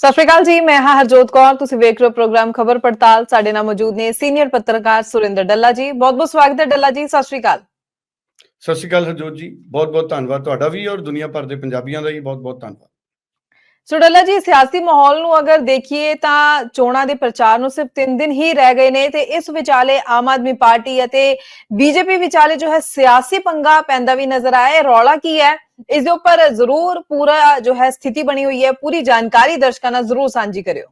ਸਤਿ ਸ਼੍ਰੀ ਅਕਾਲ ਜੀ ਮੈਂ ਹਾਂ ਹਰਜੋਤ ਕੌਰ। ਤੁਸੀਂ ਵੇਖ ਰਹੇ ਹੋ ਪ੍ਰੋਗਰਾਮ ਖਬਰ ਪੜਤਾਲ। ਸਾਡੇ ਨਾਲ ਮੌਜੂਦ ਨੇ ਸੀਨੀਅਰ ਪੱਤਰਕਾਰ ਸੁਰਿੰਦਰ ਡੱਲਾ ਜੀ। ਬਹੁਤ ਬਹੁਤ ਸਵਾਗਤ ਹੈ ਡੱਲਾ ਜੀ ਸਤਿ ਸ਼੍ਰੀ ਅਕਾਲ। ਸਤਿ ਸ਼੍ਰੀ ਅਕਾਲ ਹਰਜੋਤ ਜੀ। ਬਹੁਤ ਬਹੁਤ ਧੰਨਵਾਦ ਤੁਹਾਡਾ ਵੀ ਔਰ ਦੁਨੀਆ ਭਰ ਦੇ ਪੰਜਾਬੀਆਂ ਦਾ ਵੀ ਬਹੁਤ ਬਹੁਤ ਧੰਨਵਾਦ। ਸੋ ਡੱਲਾ ਜੀ ਸਿਆਸੀ ਮਾਹੌਲ ਨੂੰ ਅਗਰ ਦੇਖੀਏ ਤਾਂ ਚੋਣਾਂ ਦੇ ਪ੍ਰਚਾਰ ਨੂੰ ਸਿਰਫ 3 ਦਿਨ ਹੀ ਰਹਿ ਗਏ ਨੇ ਤੇ ਇਸ ਵਿਚਾਲੇ ਆਮ ਆਦਮੀ ਪਾਰਟੀ ਅਤੇ ਬੀਜੇਪੀ ਵਿਚਾਲੇ ਜੋ ਹੈ ਸਿਆਸੀ ਪੰਗਾ ਪੈਂਦਾ ਵੀ ਨਜ਼ਰ ਆਇਆ। ਰੌਲਾ ਕੀ ਹੈ? ਇਸ ਦੇ ਉੱਪਰ ਜ਼ਰੂਰ ਪੂਰਾ ਜੋ ਹੈ ਸਥਿਤੀ ਬਣੀ ਹੋਈ ਹੈ, ਪੂਰੀ ਜਾਣਕਾਰੀ ਦਰਸ਼ਕਾਂ ਨਾਲ ਜ਼ਰੂਰ ਸਾਂਝੀ ਕਰਿਓ।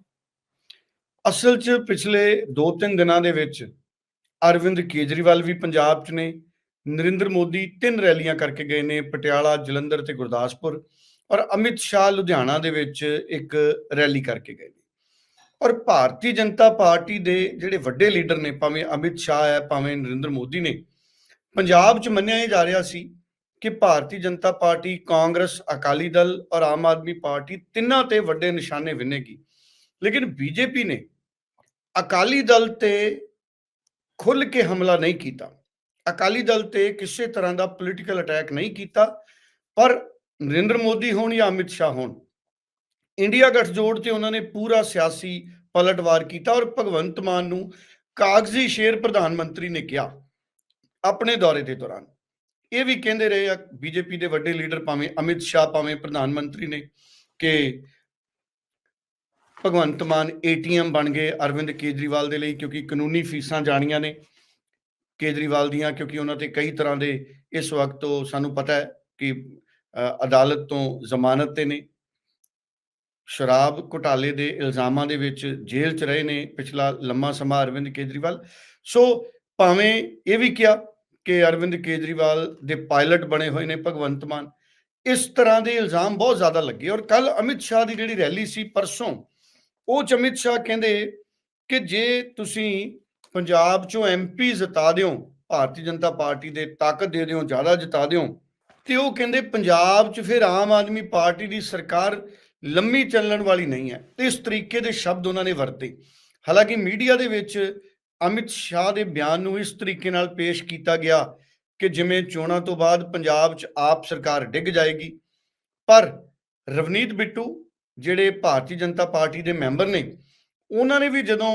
ਅਸਲ 'ਚ ਪਿਛਲੇ 2-3 ਦਿਨਾਂ ਦੇ ਵਿੱਚ ਅਰਵਿੰਦ ਕੇਜਰੀਵਾਲ ਵੀ ਪੰਜਾਬ 'ਚ ਨੇ, ਨਰਿੰਦਰ ਮੋਦੀ ਤਿੰਨ ਰੈਲੀਆਂ ਕਰਕੇ ਗਏ ਨੇ, ਪਟਿਆਲਾ, ਜਲੰਧਰ ਤੇ ਗੁਰਦਾਸਪੁਰ ਔਰ ਅਮਿਤ ਸ਼ਾਹ ਲੁਧਿਆਣਾ ਦੇ ਵਿੱਚ ਇੱਕ ਰੈਲੀ ਕਰਕੇ ਗਏ ਨੇ। ਔਰ ਭਾਰਤੀ ਜਨਤਾ ਪਾਰਟੀ ਦੇ ਜਿਹੜੇ ਵੱਡੇ ਲੀਡਰ ਨੇ, ਭਾਵੇਂ ਅਮਿਤ ਸ਼ਾਹ ਹੈ, ਭਾਵੇਂ ਨਰਿੰਦਰ ਮੋਦੀ ਨੇ, ਪੰਜਾਬ 'ਚ ਮੰਨਿਆ ਇਹ ਜਾ ਰਿਹਾ ਸੀ ਕਿ ਭਾਰਤੀ ਜਨਤਾ ਪਾਰਟੀ, ਕਾਂਗਰਸ, ਅਕਾਲੀ ਦਲ ਔਰ ਆਮ ਆਦਮੀ ਪਾਰਟੀ ਤਿੰਨਾਂ ਤੇ ਵੱਡੇ ਨਿਸ਼ਾਨੇ ਵਿੰਨੇਗੀ। ਲੇਕਿਨ ਬੀਜੇਪੀ ਨੇ ਅਕਾਲੀ ਦਲ ਤੇ ਖੁੱਲ ਕੇ ਹਮਲਾ ਨਹੀਂ ਕੀਤਾ। ਅਕਾਲੀ ਦਲ ਤੇ ਕਿਸੇ ਤਰ੍ਹਾਂ ਦਾ ਪੋਲੀਟੀਕਲ ਅਟੈਕ ਨਹੀਂ ਕੀਤਾ, ਪਰ ਨਰਿੰਦਰ ਮੋਦੀ ਹੋਣ ਜਾਂ ਅਮਿਤ ਸ਼ਾਹ ਹੋਣ, ਇੰਡੀਆ ਗੱਠਜੋੜ ਤੇ ਉਹਨਾਂ ਨੇ ਪੂਰਾ ਸਿਆਸੀ ਪਲਟਵਾਰ ਕੀਤਾ ਔਰ ਭਗਵੰਤ ਮਾਨ ਨੂੰ ਕਾਗਜ਼ੀ ਸ਼ੇਰ ਪ੍ਰਧਾਨ ਮੰਤਰੀ ਨੇ ਕਿਹਾ, ਆਪਣੇ ਦੌਰੇ ਦੇ ਦੌਰਾਨ। ਇਹ ਵੀ ਕਹਿੰਦੇ ਰਹੇ ਆ ਬੀਜੇਪੀ ਦੇ ਵੱਡੇ ਲੀਡਰ ਭਾਵੇਂ ਅਮਿਤ ਸ਼ਾਹ ਭਾਵੇਂ ਪ੍ਰਧਾਨ ਮੰਤਰੀ ਨੇ ਕਿ ਭਗਵੰਤ ਮਾਨ ਏਟੀਐਮ ਬਣ ਗਏ ਅਰਵਿੰਦ ਕੇਜਰੀਵਾਲ ਦੇ ਲਈ ਕਿਉਂਕਿ ਕਾਨੂੰਨੀ ਫੀਸਾਂ ਜਾਣੀਆਂ ਨੇ ਕੇਜਰੀਵਾਲ ਦੀਆਂ ਕਿਉਂਕਿ ਉਹਨਾਂ ਤੇ ਕਈ ਤਰ੍ਹਾਂ ਦੇ ਇਸ ਵਕਤ ਉਹ ਸਾਨੂੰ ਪਤਾ ਹੈ ਕਿ ਅ, ਅਦਾਲਤ ਤੋਂ ਜ਼ਮਾਨਤ ਤੇ ਨੇ। ਸ਼ਰਾਬ ਘੁਟਾਲੇ ਦੇ ਇਲਜ਼ਾਮਾਂ ਦੇ ਵਿੱਚ ਜੇਲ੍ਹ 'ਚ ਰਹੇ ਨੇ ਪਿਛਲਾ ਲੰਮਾ ਸਮਾਂ ਅਰਵਿੰਦ ਕੇਜਰੀਵਾਲ। ਸੋ ਭਾਵੇਂ ਇਹ ਵੀ ਕਿਹਾ ਕਿ ਅਰਵਿੰਦ ਕੇਜਰੀਵਾਲ ਦੇ ਪਾਇਲਟ ਬਣੇ ਹੋਏ ਨੇ ਭਗਵੰਤ ਮਾਨ। ਇਸ ਤਰ੍ਹਾਂ ਦੇ ਇਲਜ਼ਾਮ ਬਹੁਤ ਜ਼ਿਆਦਾ ਲੱਗੇ ਔਰ ਕੱਲ ਅਮਿਤ ਸ਼ਾਹ ਦੀ ਜਿਹੜੀ ਰੈਲੀ ਸੀ ਪਰਸੋਂ, ਉਹ 'ਚ ਅਮਿਤ ਸ਼ਾਹ ਕਹਿੰਦੇ ਕਿ ਜੇ ਤੁਸੀਂ ਪੰਜਾਬ ਚੋਂ ਐਮਪੀ ਜਿਤਾ ਦਿਓ, ਭਾਰਤੀ ਜਨਤਾ ਪਾਰਟੀ ਦੇ ਤਾਕਤ ਦੇ ਦਿਓ, ਜ਼ਿਆਦਾ ਜਿਤਾ ਦਿਓ, ਤੇ ਉਹ ਕਹਿੰਦੇ ਪੰਜਾਬ 'ਚ ਫਿਰ ਆਮ ਆਦਮੀ ਪਾਰਟੀ ਦੀ ਸਰਕਾਰ ਲੰਮੀ ਚੱਲਣ ਵਾਲੀ ਨਹੀਂ ਹੈ। ਤੇ ਇਸ ਤਰੀਕੇ ਦੇ ਸ਼ਬਦ ਉਹਨਾਂ ਨੇ ਵਰਤੇ। ਹਾਲਾਂਕਿ ਮੀਡੀਆ ਦੇ ਵਿੱਚ ਅਮਿਤ ਸ਼ਾਹ ਦੇ ਬਿਆਨ ਨੂੰ ਇਸ ਤਰੀਕੇ ਨਾਲ ਪੇਸ਼ ਕੀਤਾ ਗਿਆ ਕਿ ਜਿਵੇਂ ਚੋਣਾਂ ਤੋਂ ਬਾਅਦ ਪੰਜਾਬ 'ਚ ਆਪ ਸਰਕਾਰ ਡਿੱਗ ਜਾਏਗੀ, ਪਰ ਰਵਨੀਤ ਬਿੱਟੂ, ਜਿਹੜੇ ਭਾਰਤੀ ਜਨਤਾ ਪਾਰਟੀ ਦੇ ਮੈਂਬਰ ਨੇ, ਉਹਨਾਂ ਨੇ ਵੀ ਜਦੋਂ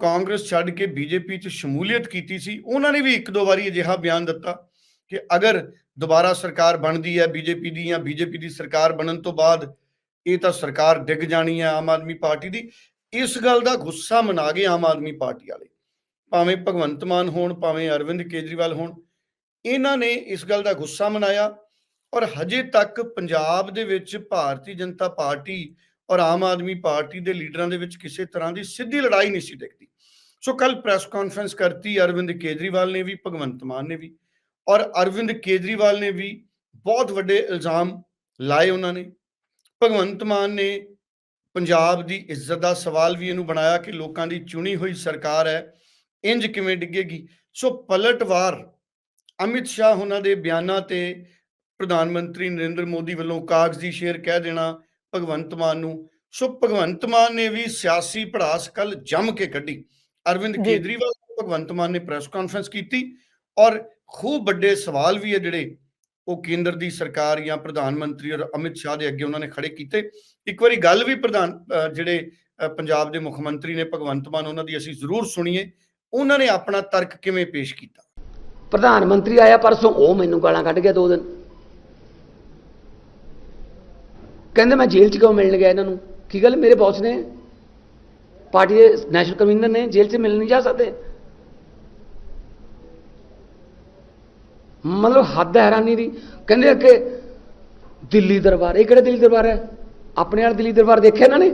ਕਾਂਗਰਸ ਛੱਡ ਕੇ ਬੀਜੇਪੀ 'ਚ ਸ਼ਮੂਲੀਅਤ ਕੀਤੀ ਸੀ, ਉਹਨਾਂ ਨੇ ਵੀ ਇੱਕ ਦੋ ਵਾਰੀ ਅਜਿਹਾ ਬਿਆਨ ਦਿੱਤਾ ਕਿ ਅਗਰ ਦੁਬਾਰਾ ਸਰਕਾਰ ਬਣਦੀ ਹੈ ਬੀਜੇਪੀ ਦੀ ਜਾਂ ਬੀਜੇਪੀ ਦੀ ਸਰਕਾਰ ਬਣਨ ਤੋਂ ਬਾਅਦ ਇਹ ਤਾਂ ਸਰਕਾਰ ਡਿੱਗ ਜਾਣੀ ਹੈ ਆਮ ਆਦਮੀ ਪਾਰਟੀ ਦੀ, ਇਸ ਗੱਲ ਦਾ ਗੁੱਸਾ ਮਨਾ ਗਏ ਆਮ ਆਦਮੀ ਪਾਰਟੀ ਵਾਲੇ। ਭਾਵੇਂ ਭਗਵੰਤ ਮਾਨ ਹੋਣ, ਭਾਵੇਂ ਅਰਵਿੰਦ ਕੇਜਰੀਵਾਲ ਹੋਣ, ਇਹਨਾਂ ਨੇ ਇਸ ਗੱਲ ਦਾ ਗੁੱਸਾ ਮਨਾਇਆ ਔਰ ਹਜੇ ਤੱਕ ਪੰਜਾਬ ਦੇ ਵਿੱਚ ਭਾਰਤੀ ਜਨਤਾ ਪਾਰਟੀ ਔਰ ਆਮ ਆਦਮੀ ਪਾਰਟੀ ਦੇ ਲੀਡਰਾਂ ਦੇ ਵਿੱਚ ਕਿਸੇ ਤਰ੍ਹਾਂ ਦੀ ਸਿੱਧੀ ਲੜਾਈ ਨਹੀਂ ਸੀ ਦਿਖਦੀ ਸੋ ਕੱਲ ਪ੍ਰੈਸ ਕਾਨਫਰੰਸ ਕਰਤੀ, ਅਰਵਿੰਦ ਕੇਜਰੀਵਾਲ ਨੇ ਵੀ, ਭਗਵੰਤ ਮਾਨ ਨੇ ਵੀ ਔਰ ਅਰਵਿੰਦ ਕੇਜਰੀਵਾਲ ਨੇ ਵੀ ਬਹੁਤ ਵੱਡੇ ਇਲਜ਼ਾਮ ਲਾਏ ਉਹਨਾਂ ਨੇ। ਭਗਵੰਤ ਮਾਨ ਨੇ ਪੰਜਾਬ ਦੀ ਇੱਜ਼ਤ ਦਾ ਸਵਾਲ ਵੀ ਇਹਨੂੰ ਬਣਾਇਆ ਕਿ ਲੋਕਾਂ ਦੀ ਚੁਣੀ ਹੋਈ ਸਰਕਾਰ ਹੈ ਇੰਜ ਕਿਵੇਂ ਡਿੱਗੇਗੀ? ਸੋ ਪਲਟਵਾਰ ਅਮਿਤ ਸ਼ਾਹ ਉਹਨਾਂ ਦੇ ਬਿਆਨਾਂ ਤੇ ਪ੍ਰਧਾਨ ਮੰਤਰੀ ਨਰਿੰਦਰ ਮੋਦੀ ਵੱਲੋਂ ਕਾਗਜ਼ੀ ਸ਼ੇਰ ਕਹਿ ਦੇਣਾ ਭਗਵੰਤ ਮਾਨ ਨੂੰ। ਸੋ ਭਗਵੰਤ ਮਾਨ ਨੇ ਵੀ ਸਿਆਸੀ ਪੜਾਸ ਕੱਲ ਜੰਮ ਕੇ ਕੱਢੀ। ਅਰਵਿੰਦ। ਕੇਜਰੀਵਾਲ ਭਗਵੰਤ ਮਾਨ ਨੇ ਪ੍ਰੈਸ ਕਾਨਫਰੰਸ ਕੀਤੀ ਔਰ ਖੂਬ ਵੱਡੇ ਸਵਾਲ ਵੀ ਹੈ ਜਿਹੜੇ ਉਹ ਕੇਂਦਰ ਦੀ ਸਰਕਾਰ ਜਾਂ ਪ੍ਰਧਾਨ ਮੰਤਰੀ ਔਰ ਅਮਿਤ ਸ਼ਾਹ ਦੇ ਅੱਗੇ ਉਹਨਾਂ ਨੇ ਖੜੇ ਕੀਤੇ। ਇੱਕ ਵਾਰੀ ਗੱਲ ਵੀ ਪ੍ਰਧਾਨ ਜਿਹੜੇ ਪੰਜਾਬ ਦੇ ਮੁੱਖ ਮੰਤਰੀ ਨੇ ਭਗਵੰਤ ਮਾਨ ਉਹਨਾਂ ਦੀ ਅਸੀਂ ਜ਼ਰੂਰ ਸੁਣੀਏ। ਉਹਨਾਂ ਨੇ ਆਪਣਾ ਤਰਕ ਕਿਵੇਂ ਪੇਸ਼ ਕੀਤਾ? ਪ੍ਰਧਾਨ ਮੰਤਰੀ ਆਇਆ ਪਰਸੋਂ, ਉਹ ਮੈਨੂੰ ਗਾਲਾਂ ਕੱਢ ਗਿਆ ਦੋ ਦਿਨ। ਕਹਿੰਦੇ ਮੈਂ ਜੇਲ੍ਹ 'ਚ ਕਿਉਂ ਮਿਲਣ ਗਿਆ ਇਹਨਾਂ ਨੂੰ? ਕੀ ਗੱਲ ਮੇਰੇ ਬੌਸ ਨੇ? ਪਾਰਟੀ ਦੇ ਨੈਸ਼ਨਲ ਕਨਵੀਨਰ ਨੇ, ਜੇਲ੍ਹ 'ਚ ਮਿਲਣ ਨਹੀਂ ਜਾ ਸਕਦੇ। ਮਤਲਬ ਹੱਦ ਹੈਰਾਨੀ ਦੀ। ਕਹਿੰਦੇ ਆ ਕਿ ਦਿੱਲੀ ਦਰਬਾਰ, ਇਹ ਕਿਹੜਾ ਦਿੱਲੀ ਦਰਬਾਰ ਹੈ? ਆਪਣੇ ਵਾਲਾ ਦਿੱਲੀ ਦਰਬਾਰ ਦੇਖਿਆ ਇਹਨਾਂ ਨੇ?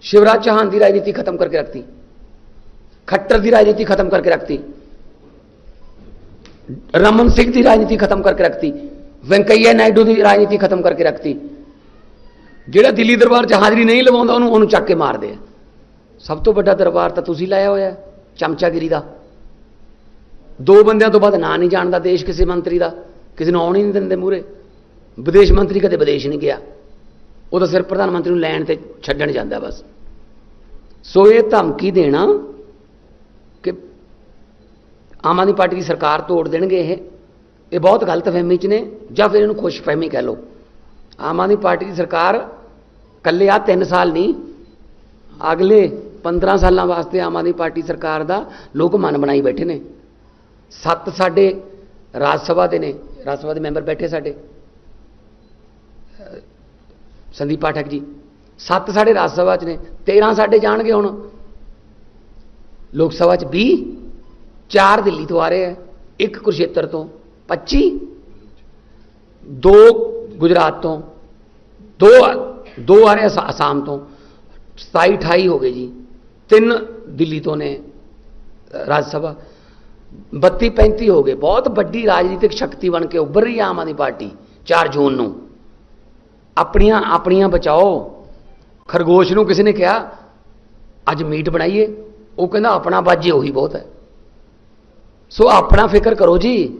ਸ਼ਿਵਰਾਜ ਚੌਹਾਨ ਦੀ ਰਾਜਨੀਤੀ ਖਤਮ ਕਰਕੇ ਰੱਖਤੀ। ਖੱਟਰ ਦੀ ਰਾਜਨੀਤੀ ਖਤਮ ਕਰਕੇ ਰੱਖਤੀ ਰਮਨ ਸਿੰਘ ਦੀ ਰਾਜਨੀਤੀ ਖਤਮ ਕਰਕੇ ਰੱਖਤੀ ਵੈਂਕਈਆ ਨਾਇਡੂ ਦੀ ਰਾਜਨੀਤੀ ਖਤਮ ਕਰਕੇ ਰੱਖਤੀ ਜਿਹੜਾ ਦਿੱਲੀ ਦਰਬਾਰ 'ਚ ਹਾਜ਼ਰੀ ਨਹੀਂ ਲਵਾਉਂਦਾ ਉਹਨੂੰ ਉਹਨੂੰ ਚੱਕ ਕੇ ਮਾਰਦੇ ਆ ਸਭ ਤੋਂ ਵੱਡਾ ਦਰਬਾਰ ਤਾਂ ਤੁਸੀਂ ਲਾਇਆ ਹੋਇਆ ਚਮਚਾਗਿਰੀ ਦਾ ਦੋ ਬੰਦਿਆਂ ਤੋਂ ਬਾਅਦ ਨਾਂ ਨਹੀਂ ਜਾਣਦਾ ਦੇਸ਼ ਕਿਸੇ ਮੰਤਰੀ ਦਾ ਕਿਸੇ ਨੂੰ ਆਉਣ ਹੀ ਨਹੀਂ ਦਿੰਦੇ ਮੂਰੇ ਵਿਦੇਸ਼ ਮੰਤਰੀ ਕਦੇ ਵਿਦੇਸ਼ ਨਹੀਂ ਗਿਆ ਉਹ ਤਾਂ ਸਿਰਫ ਪ੍ਰਧਾਨ ਮੰਤਰੀ ਨੂੰ ਲੈਣ ਤੇ ਛੱਡਣ ਜਾਂਦਾ ਬਸ ਸੋ ਇਹ ਧਮਕੀ ਦੇਣਾ ਆਮ ਆਦਮੀ ਪਾਰਟੀ ਦੀ ਸਰਕਾਰ ਤੋੜ ਦੇਣਗੇ ਇਹ। ਇਹ ਬਹੁਤ ਗਲਤ ਫਹਿਮੀ ਚ ਨੇ, ਜਾਂ ਫਿਰ ਇਹਨੂੰ ਖੁਸ਼ ਫਹਿਮੀ ਕਹਿ ਲਓ। ਆਮ ਆਦਮੀ ਪਾਰਟੀ ਦੀ ਸਰਕਾਰ ਕੱਲੇ ਆ 3 ਸਾਲ ਨਹੀਂ, ਅਗਲੇ 15 ਸਾਲਾਂ ਵਾਸਤੇ ਆਮ ਆਦਮੀ ਪਾਰਟੀ ਸਰਕਾਰ ਦਾ ਲੋਕ ਮਨ ਬਣਾਈ ਬੈਠੇ ਨੇ। ਸੱਤ ਸਾਡੇ ਰਾਜ ਸਭਾ ਦੇ ਨੇ, ਰਾਜ ਸਭਾ ਦੇ ਮੈਂਬਰ ਬੈਠੇ ਸਾਡੇ। ਸੰਦੀਪ ਪਾਠਕ ਜੀ, ਸੱਤ ਸਾਡੇ ਰਾਜ ਸਭਾ 'ਚ ਨੇ 13 ਸਾਡੇ ਜਾਣਗੇ ਹੁਣ। ਲੋਕ ਸਭਾ 'ਚ 20 ਚਾਰ ਦਿੱਲੀ ਤੋਂ ਆ ਰਹੇ ਹੈ ਇੱਕ ਕੁਰਸ਼ੇਤਰ ਤੋਂ 25 ਦੋ ਗੁਜਰਾਤ ਤੋਂ, ਦੋ ਦੋ ਆ ਰਹੇ ਆਸਾਮ ਤੋਂ 27 28 ਹੋ ਗਏ ਜੀ, ਤਿੰਨ ਦਿੱਲੀ ਤੋਂ ਨੇ ਰਾਜ ਸਭਾ 32 35 ਹੋ ਗਏ, ਬਹੁਤ ਵੱਡੀ ਰਾਜਨੀਤਿਕ ਸ਼ਕਤੀ ਬਣ ਕੇ ਉੱਭਰ ਰਹੀ ਹੈ ਆਮ ਆਦਮੀ ਪਾਰਟੀ 4 ਜੂਨ ਨੂੰ। ਆਪਣੀਆਂ ਆਪਣੀਆਂ ਬਚਾਓ। ਖਰਗੋਸ਼ ਨੂੰ ਕਿਸੇ ਨੇ ਕਿਹਾ, ਅੱਜ ਮੀਟ ਬਣਾਈਏ, ਉਹ ਕਹਿੰਦਾ ਆਪਣਾ ਬਾਜੇ ਉਹੀ ਬਹੁਤ ਹੈ। ਸੋ ਆਪਣਾ ਫਿਕਰ ਕਰੋ ਜੀ।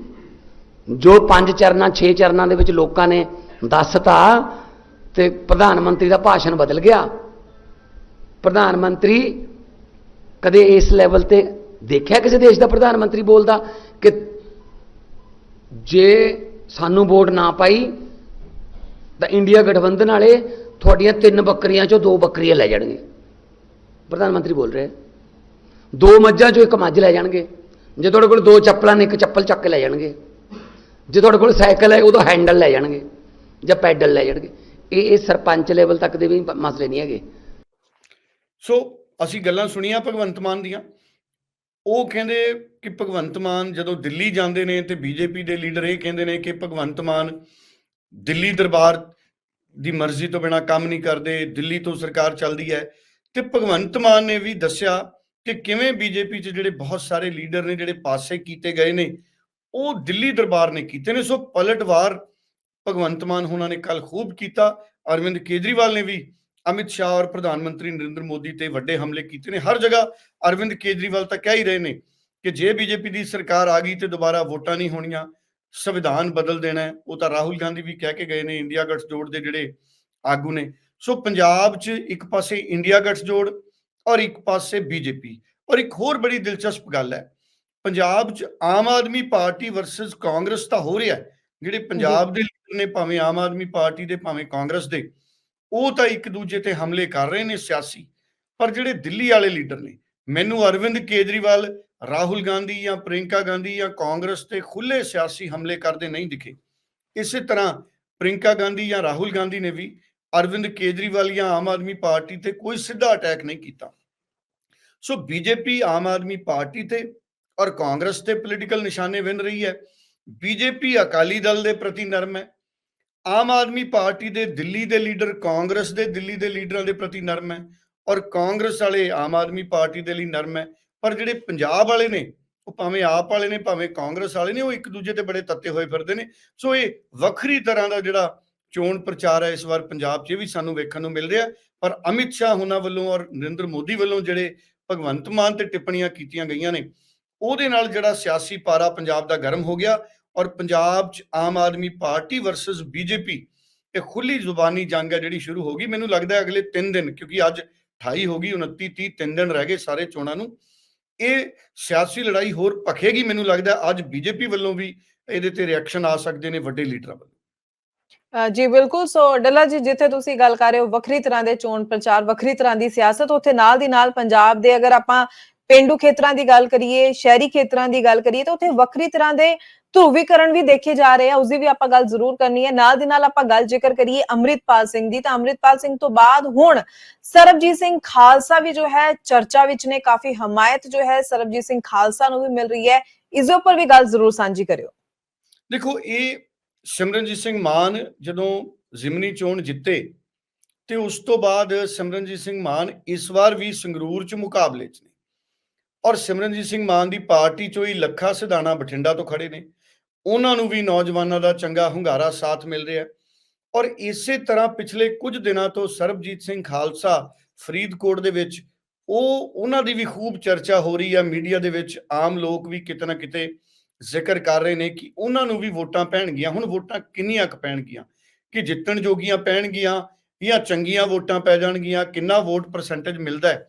ਜੋ ਪੰਜ ਚਰਨਾਂ, ਛੇ ਚਰਨਾਂ ਦੇ ਵਿੱਚ ਲੋਕਾਂ ਨੇ ਦੱਸਤਾ ਤੇ ਪ੍ਰਧਾਨ ਮੰਤਰੀ ਦਾ ਭਾਸ਼ਣ ਬਦਲ ਗਿਆ। ਪ੍ਰਧਾਨ ਮੰਤਰੀ ਕਦੇ ਇਸ ਲੈਵਲ ਤੇ ਦੇਖਿਆ ਕਿਸੇ ਦੇਸ਼ ਦਾ ਪ੍ਰਧਾਨ ਮੰਤਰੀ ਬੋਲਦਾ ਕਿ ਜੇ ਸਾਨੂੰ ਵੋਟ ਨਾ ਪਾਈ, ਤਾਂ ਇੰਡੀਆ ਗਠਬੰਧਨ ਵਾਲੇ ਤੁਹਾਡੀਆਂ ਤਿੰਨ ਬੱਕਰੀਆਂ ਚੋਂ ਦੋ ਬੱਕਰੀਆਂ ਲੈ ਜਾਣਗੇ। ਪ੍ਰਧਾਨ ਮੰਤਰੀ ਬੋਲ ਰਹੇ। ਦੋ ਮੱਝਾਂ ਚੋਂ ਇੱਕ ਮੱਝ ਲੈ ਜਾਣਗੇ। ਜੇ ਤੁਹਾਡੇ ਕੋਲ ਦੋ ਚੱਪਲਾਂ ਨੇ, ਇੱਕ ਚੱਪਲ ਚੱਕ ਕੇ ਲੈ ਜਾਣਗੇ। ਜੇ ਤੁਹਾਡੇ ਕੋਲ ਸਾਈਕਲ ਹੈ, ਉਹਦਾ ਹੈਂਡਲ ਲੈ ਜਾਣਗੇ ਜਾਂ ਪੈਡਲ ਲੈ ਜਾਣਗੇ। ਇਹ ਇਹ ਸਰਪੰਚ ਲੈਵਲ ਤੱਕ ਦੇ ਵੀ ਮਸਲੇ ਨਹੀਂ ਹੈਗੇ। ਸੋ, ਅਸੀਂ ਗੱਲਾਂ ਸੁਣੀਆਂ ਭਗਵੰਤ ਮਾਨ ਦੀਆਂ। ਉਹ ਕਹਿੰਦੇ ਕਿ ਭਗਵੰਤ ਮਾਨ ਜਦੋਂ ਦਿੱਲੀ ਜਾਂਦੇ ਨੇ ਤੇ ਬੀਜੇਪੀ ਦੇ ਲੀਡਰ ਇਹ ਕਹਿੰਦੇ ਨੇ ਕਿ ਭਗਵੰਤ ਮਾਨ ਦਿੱਲੀ ਦਰਬਾਰ ਦੀ ਮਰਜ਼ੀ ਤੋਂ ਬਿਨਾ ਕੰਮ ਨਹੀਂ ਕਰਦੇ, ਦਿੱਲੀ ਤੋਂ ਸਰਕਾਰ ਚੱਲਦੀ ਹੈ। ਤੇ ਭਗਵੰਤ ਮਾਨ ਨੇ ਵੀ ਦੱਸਿਆ ਕਿ ਕਿਵੇਂ ਬੀਜੇਪੀ 'ਚ ਜਿਹੜੇ ਬਹੁਤ ਸਾਰੇ ਲੀਡਰ ਨੇ, ਜਿਹੜੇ ਪਾਸੇ ਕੀਤੇ ਗਏ ਨੇ, ਉਹ ਦਿੱਲੀ ਦਰਬਾਰ ਨੇ ਕੀਤੇ ਨੇ। ਸੋ ਪਲਟਵਾਰ ਭਗਵੰਤ ਮਾਨ ਹੋਣਾ ਨੇ ਕੱਲ ਖੂਬ ਕੀਤਾ। ਅਰਵਿੰਦ ਕੇਜਰੀਵਾਲ ਨੇ ਵੀ ਅਮਿਤ ਸ਼ਾਹ ਔਰ ਪ੍ਰਧਾਨ ਮੰਤਰੀ ਨਰਿੰਦਰ ਮੋਦੀ ਤੇ ਵੱਡੇ ਹਮਲੇ ਕੀਤੇ ਨੇ। ਹਰ ਜਗ੍ਹਾ ਅਰਵਿੰਦ ਕੇਜਰੀਵਾਲ ਤਾਂ ਕਹਿ ਹੀ ਰਹੇ ਨੇ ਕਿ ਜੇ ਬੀਜੇਪੀ ਦੀ ਸਰਕਾਰ ਆ ਗਈ ਤੇ ਦੁਬਾਰਾ ਵੋਟਾਂ ਨਹੀਂ ਹੋਣੀਆਂ, ਸੰਵਿਧਾਨ ਬਦਲ ਦੇਣਾ ਉਹ ਤਾਂ ਰਾਹੁਲ ਗਾਂਧੀ ਵੀ ਕਹਿ ਕੇ ਗਏ ਨੇ, ਇੰਡੀਆ ਗੱਠਜੋੜ ਦੇ ਜਿਹੜੇ ਆਗੂ ਨੇ। ਸੋ ਪੰਜਾਬ 'ਚ ਇੱਕ ਪਾਸੇ ਇੰਡੀਆ ਗੱਠਜੋੜ ਔਰ ਇੱਕ ਪਾਸੇ ਬੀਜੇਪੀ ਔਰ ਇੱਕ ਹੋਰ ਬੜੀ ਦਿਲਚਸਪ ਗੱਲ ਹੈ, ਪੰਜਾਬ 'ਚ ਆਮ ਆਦਮੀ ਪਾਰਟੀ ਵਰਸਸ ਕਾਂਗਰਸ ਤਾਂ ਹੋ ਰਿਹਾ ਜਿਹੜੇ ਪੰਜਾਬ ਦੇ ਲੀਡਰ ਨੇ ਭਾਵੇਂ ਆਮ ਆਦਮੀ ਪਾਰਟੀ ਦੇ, ਭਾਵੇਂ ਕਾਂਗਰਸ ਦੇ, ਉਹ ਤਾਂ ਇੱਕ ਦੂਜੇ ਤੇ ਹਮਲੇ ਕਰ ਰਹੇ ਨੇ ਸਿਆਸੀ। ਪਰ ਜਿਹੜੇ ਦਿੱਲੀ ਵਾਲੇ ਲੀਡਰ ਨੇ, ਮੈਨੂੰ ਅਰਵਿੰਦ ਕੇਜਰੀਵਾਲ, ਰਾਹੁਲ ਗਾਂਧੀ ਜਾਂ ਪ੍ਰਿੰਕਾ ਗਾਂਧੀ ਜਾਂ ਕਾਂਗਰਸ ਤੇ ਖੁੱਲੇ ਸਿਆਸੀ ਹਮਲੇ ਕਰਦੇ ਨਹੀਂ ਦਿਖੇ। ਇਸੇ ਤਰ੍ਹਾਂ ਪ੍ਰਿੰਕਾ ਗਾਂਧੀ ਜਾਂ ਰਾਹੁਲ ਗਾਂਧੀ ਨੇ ਵੀ ਅਰਵਿੰਦ ਕੇਜਰੀਵਾਲ ਜਾਂ ਆਮ ਆਦਮੀ ਪਾਰਟੀ ਤੇ ਕੋਈ ਸਿੱਧਾ ਅਟੈਕ ਨਹੀਂ ਕੀਤਾ। ਸੋ ਬੀਜੇਪੀ ਆਮ ਆਦਮੀ ਪਾਰਟੀ ਤੇ ਔਰ ਕਾਂਗਰਸ ਤੇ ਪੋਲੀਟੀਕਲ ਨਿਸ਼ਾਨੇ ਵਿੰਨ ਰਹੀ ਹੈ। ਬੀਜੇਪੀ ਅਕਾਲੀ ਦਲ ਦੇ ਪ੍ਰਤੀ ਨਰਮ ਹੈ। ਆਮ ਆਦਮੀ ਪਾਰਟੀ ਦੇ ਦਿੱਲੀ ਦੇ ਲੀਡਰ ਕਾਂਗਰਸ ਦੇ ਦਿੱਲੀ ਦੇ ਲੀਡਰਾਂ ਦੇ ਪ੍ਰਤੀ ਨਰਮ ਹੈ ਔਰ ਕਾਂਗਰਸ ਵਾਲੇ ਆਮ ਆਦਮੀ ਪਾਰਟੀ ਦੇ ਲਈ ਨਰਮ ਹੈ। ਪਰ ਜਿਹੜੇ ਪੰਜਾਬ ਵਾਲੇ ਨੇ, ਉਹ ਭਾਵੇਂ ਆਪ ਵਾਲੇ ਨੇ, ਭਾਵੇਂ ਕਾਂਗਰਸ ਵਾਲੇ ਨੇ, ਉਹ ਇੱਕ ਦੂਜੇ ਤੇ ਬੜੇ ਤੱਤੇ ਹੋਏ ਫਿਰਦੇ ਨੇ। ਸੋ ਇਹ ਵੱਖਰੀ ਤਰ੍ਹਾਂ ਦਾ ਜਿਹੜਾ ਚੋਣ ਪ੍ਰਚਾਰ ਹੈ ਇਸ ਵਾਰ ਪੰਜਾਬ 'ਚ ਵੀ ਸਾਨੂੰ ਵੇਖਣ ਨੂੰ ਮਿਲ ਰਿਹਾ ਪਰ ਅਮਿਤ ਸ਼ਾਹ ਉਹਨਾਂ ਵੱਲੋਂ ਔਰ ਨਰਿੰਦਰ ਮੋਦੀ ਵੱਲੋਂ ਜਿਹੜੇ ਭਗਵੰਤ ਮਾਨ ਤੇ ਟਿੱਪਣੀਆਂ ਕੀਤੀਆਂ ਗਈਆਂ ਨੇ, ਉਹਦੇ ਨਾਲ ਜਿਹੜਾ ਸਿਆਸੀ ਪਾਰਾ ਪੰਜਾਬ ਦਾ ਗਰਮ ਹੋ ਗਿਆ ਔਰ ਪੰਜਾਬ 'ਚ Aam Aadmi party versus BJP ਇਹ ਖੁੱਲੀ ਜ਼ੁਬਾਨੀ ਜੰਗ ਹੈ ਜਿਹੜੀ ਸ਼ੁਰੂ ਹੋ ਗਈ। ਮੈਨੂੰ ਲੱਗਦਾ ਹੈ ਅਗਲੇ 3 ਦਿਨ, ਕਿਉਂਕਿ ਅੱਜ 28 ਹੋ ਗਈ 29 30 ਤਿੰਨ ਦਿਨ ਰਹਿ ਗਏ ਸਾਰੇ ਚੋਣਾਂ ਨੂੰ, ਇਹ ਸਿਆਸੀ ਲੜਾਈ ਹੋਰ ਭਖੇਗੀ। ਮੈਨੂੰ ਲੱਗਦਾ ਹੈ ਅੱਜ ਬੀਜੇਪੀ ਵੱਲੋਂ ਵੀ ਇਹਦੇ ਤੇ ਰਿਐਕਸ਼ਨ ਆ ਸਕਦੇ ਨੇ ਵੱਡੇ ਲੀਡਰਾਂ ਵੱਲੋਂ। ਜੀ ਬਿਲਕੁਲ, ਸੋ ਡੱਲਾ ਜੀ, ਜਿੱਥੇ ਤੁਸੀਂ ਗੱਲ ਕਰ ਰਹੇ ਹੋ, ਵੱਖਰੀ ਤਰ੍ਹਾਂ ਦੇ ਚੋਣ ਪ੍ਰਚਾਰ, ਵੱਖਰੀ ਤਰ੍ਹਾਂ ਦੀ ਸਿਆਸਤ, ਉੱਥੇ ਨਾਲ ਦੀ ਨਾਲ ਪੰਜਾਬ ਦੇ ਅਗਰ ਆਪਾਂ ਪਿੰਡੂ ਖੇਤਰਾਂ ਦੀ ਗੱਲ ਕਰੀਏ, ਸ਼ਹਿਰੀ ਖੇਤਰਾਂ ਦੀ ਗੱਲ ਕਰੀਏ, ਤਾਂ ਉੱਥੇ ਵੱਖਰੀ ਤਰ੍ਹਾਂ ਦੇ ਧਰੂਵੀਕਰਨ ਵੀ ਦੇਖੇ ਜਾ ਰਹੇ ਆ, ਉਸ ਦੀ ਵੀ ਆਪਾਂ ਗੱਲ ਜ਼ਰੂਰ ਕਰਨੀ ਹੈ। ਨਾਲ ਦੀ ਨਾਲ ਆਪਾਂ ਗੱਲ ਜ਼ਿਕਰ ਕਰੀਏ ਅੰਮ੍ਰਿਤਪਾਲ ਸਿੰਘ ਦੀ, ਤਾਂ ਅੰਮ੍ਰਿਤਪਾਲ ਸਿੰਘ ਤੋਂ ਬਾਅਦ ਹੁਣ ਸਰਬਜੀਤ ਸਿੰਘ ਖਾਲਸਾ ਵੀ ਜੋ ਹੈ, ਚਰਚਾ ਵਿੱਚ ਨੇ, ਕਾਫੀ ਹਮਾਇਤ ਜੋ ਹੈ ਸਰਬਜੀਤ ਸਿੰਘ ਖਾਲਸਾ ਨੂੰ ਵੀ ਮਿਲ ਰਹੀ ਹੈ। ਇਸ ਦੇ ਉੱਪਰ ਵੀ ਗੱਲ ਜ਼ਰੂਰ ਸਾਂਝੀ ਕਰਿਓ। ਦੇਖੋ, ਇਹ ਸਿਮਰਨਜੀਤ ਸਿੰਘ ਮਾਨ ਜਦੋਂ ਜ਼ਿਮਨੀ ਚੋਣ ਜਿੱਤੇ ਤੇ ਉਸ ਤੋਂ ਬਾਅਦ ਸਿਮਰਨਜੀਤ ਸਿੰਘ ਮਾਨ ਇਸ ਵਾਰ ਵੀ ਸੰਗਰੂਰ ਚ ਮੁਕਾਬਲੇ ਚ ਨੇ। ਔਰ ਸਿਮਰਨਜੀਤ ਸਿੰਘ ਮਾਨ ਦੀ ਪਾਰਟੀ ਚੋਂ ਹੀ ਲੱਖਾ ਸਿਧਾਣਾ ਬਠਿੰਡਾ ਤੋਂ ਖੜੇ ਨੇ। ਉਹਨਾਂ ਨੂੰ ਵੀ ਨੌਜਵਾਨਾਂ ਦਾ ਚੰਗਾ ਹੁੰਗਾਰਾ ਸਾਥ ਮਿਲ ਰਿਹਾ ਔਰ ਇਸੇ ਤਰ੍ਹਾਂ ਪਿਛਲੇ ਕੁਝ ਦਿਨਾਂ ਤੋਂ ਸਰਬਜੀਤ ਸਿੰਘ ਖਾਲਸਾ ਫਰੀਦਕੋਟ ਦੇ ਵਿੱਚ ਉਹ, ਉਹਨਾਂ ਦੀ ਵੀ ਖੂਬ ਚਰਚਾ ਹੋ ਰਹੀ ਹੈ। ਮੀਡੀਆ ਦੇ ਵਿੱਚ ਆਮ ਲੋਕ ਵੀ ਕਿਤੇ ਨਾ ਕਿਤੇ ਜ਼ਿਕਰ ਕਰ ਰਹੇ ਨੇ ਕਿ ਉਹਨਾਂ ਨੂੰ ਵੀ ਵੋਟਾਂ ਪੈਣਗੀਆਂ। ਹੁਣ ਵੋਟਾਂ ਕਿੰਨੀਆਂ ਕੁ ਪੈਣਗੀਆਂ? ਕਿ ਜਿੱਤਣ ਜੋਗੀਆਂ ਪੈਣਗੀਆਂ ਜਾਂ ਚੰਗੀਆਂ ਵੋਟਾਂ ਪੈ ਜਾਣਗੀਆਂ? ਕਿੰਨਾ ਵੋਟ ਪਰਸੈਂਟੇਜ ਮਿਲਦਾ ਹੈ?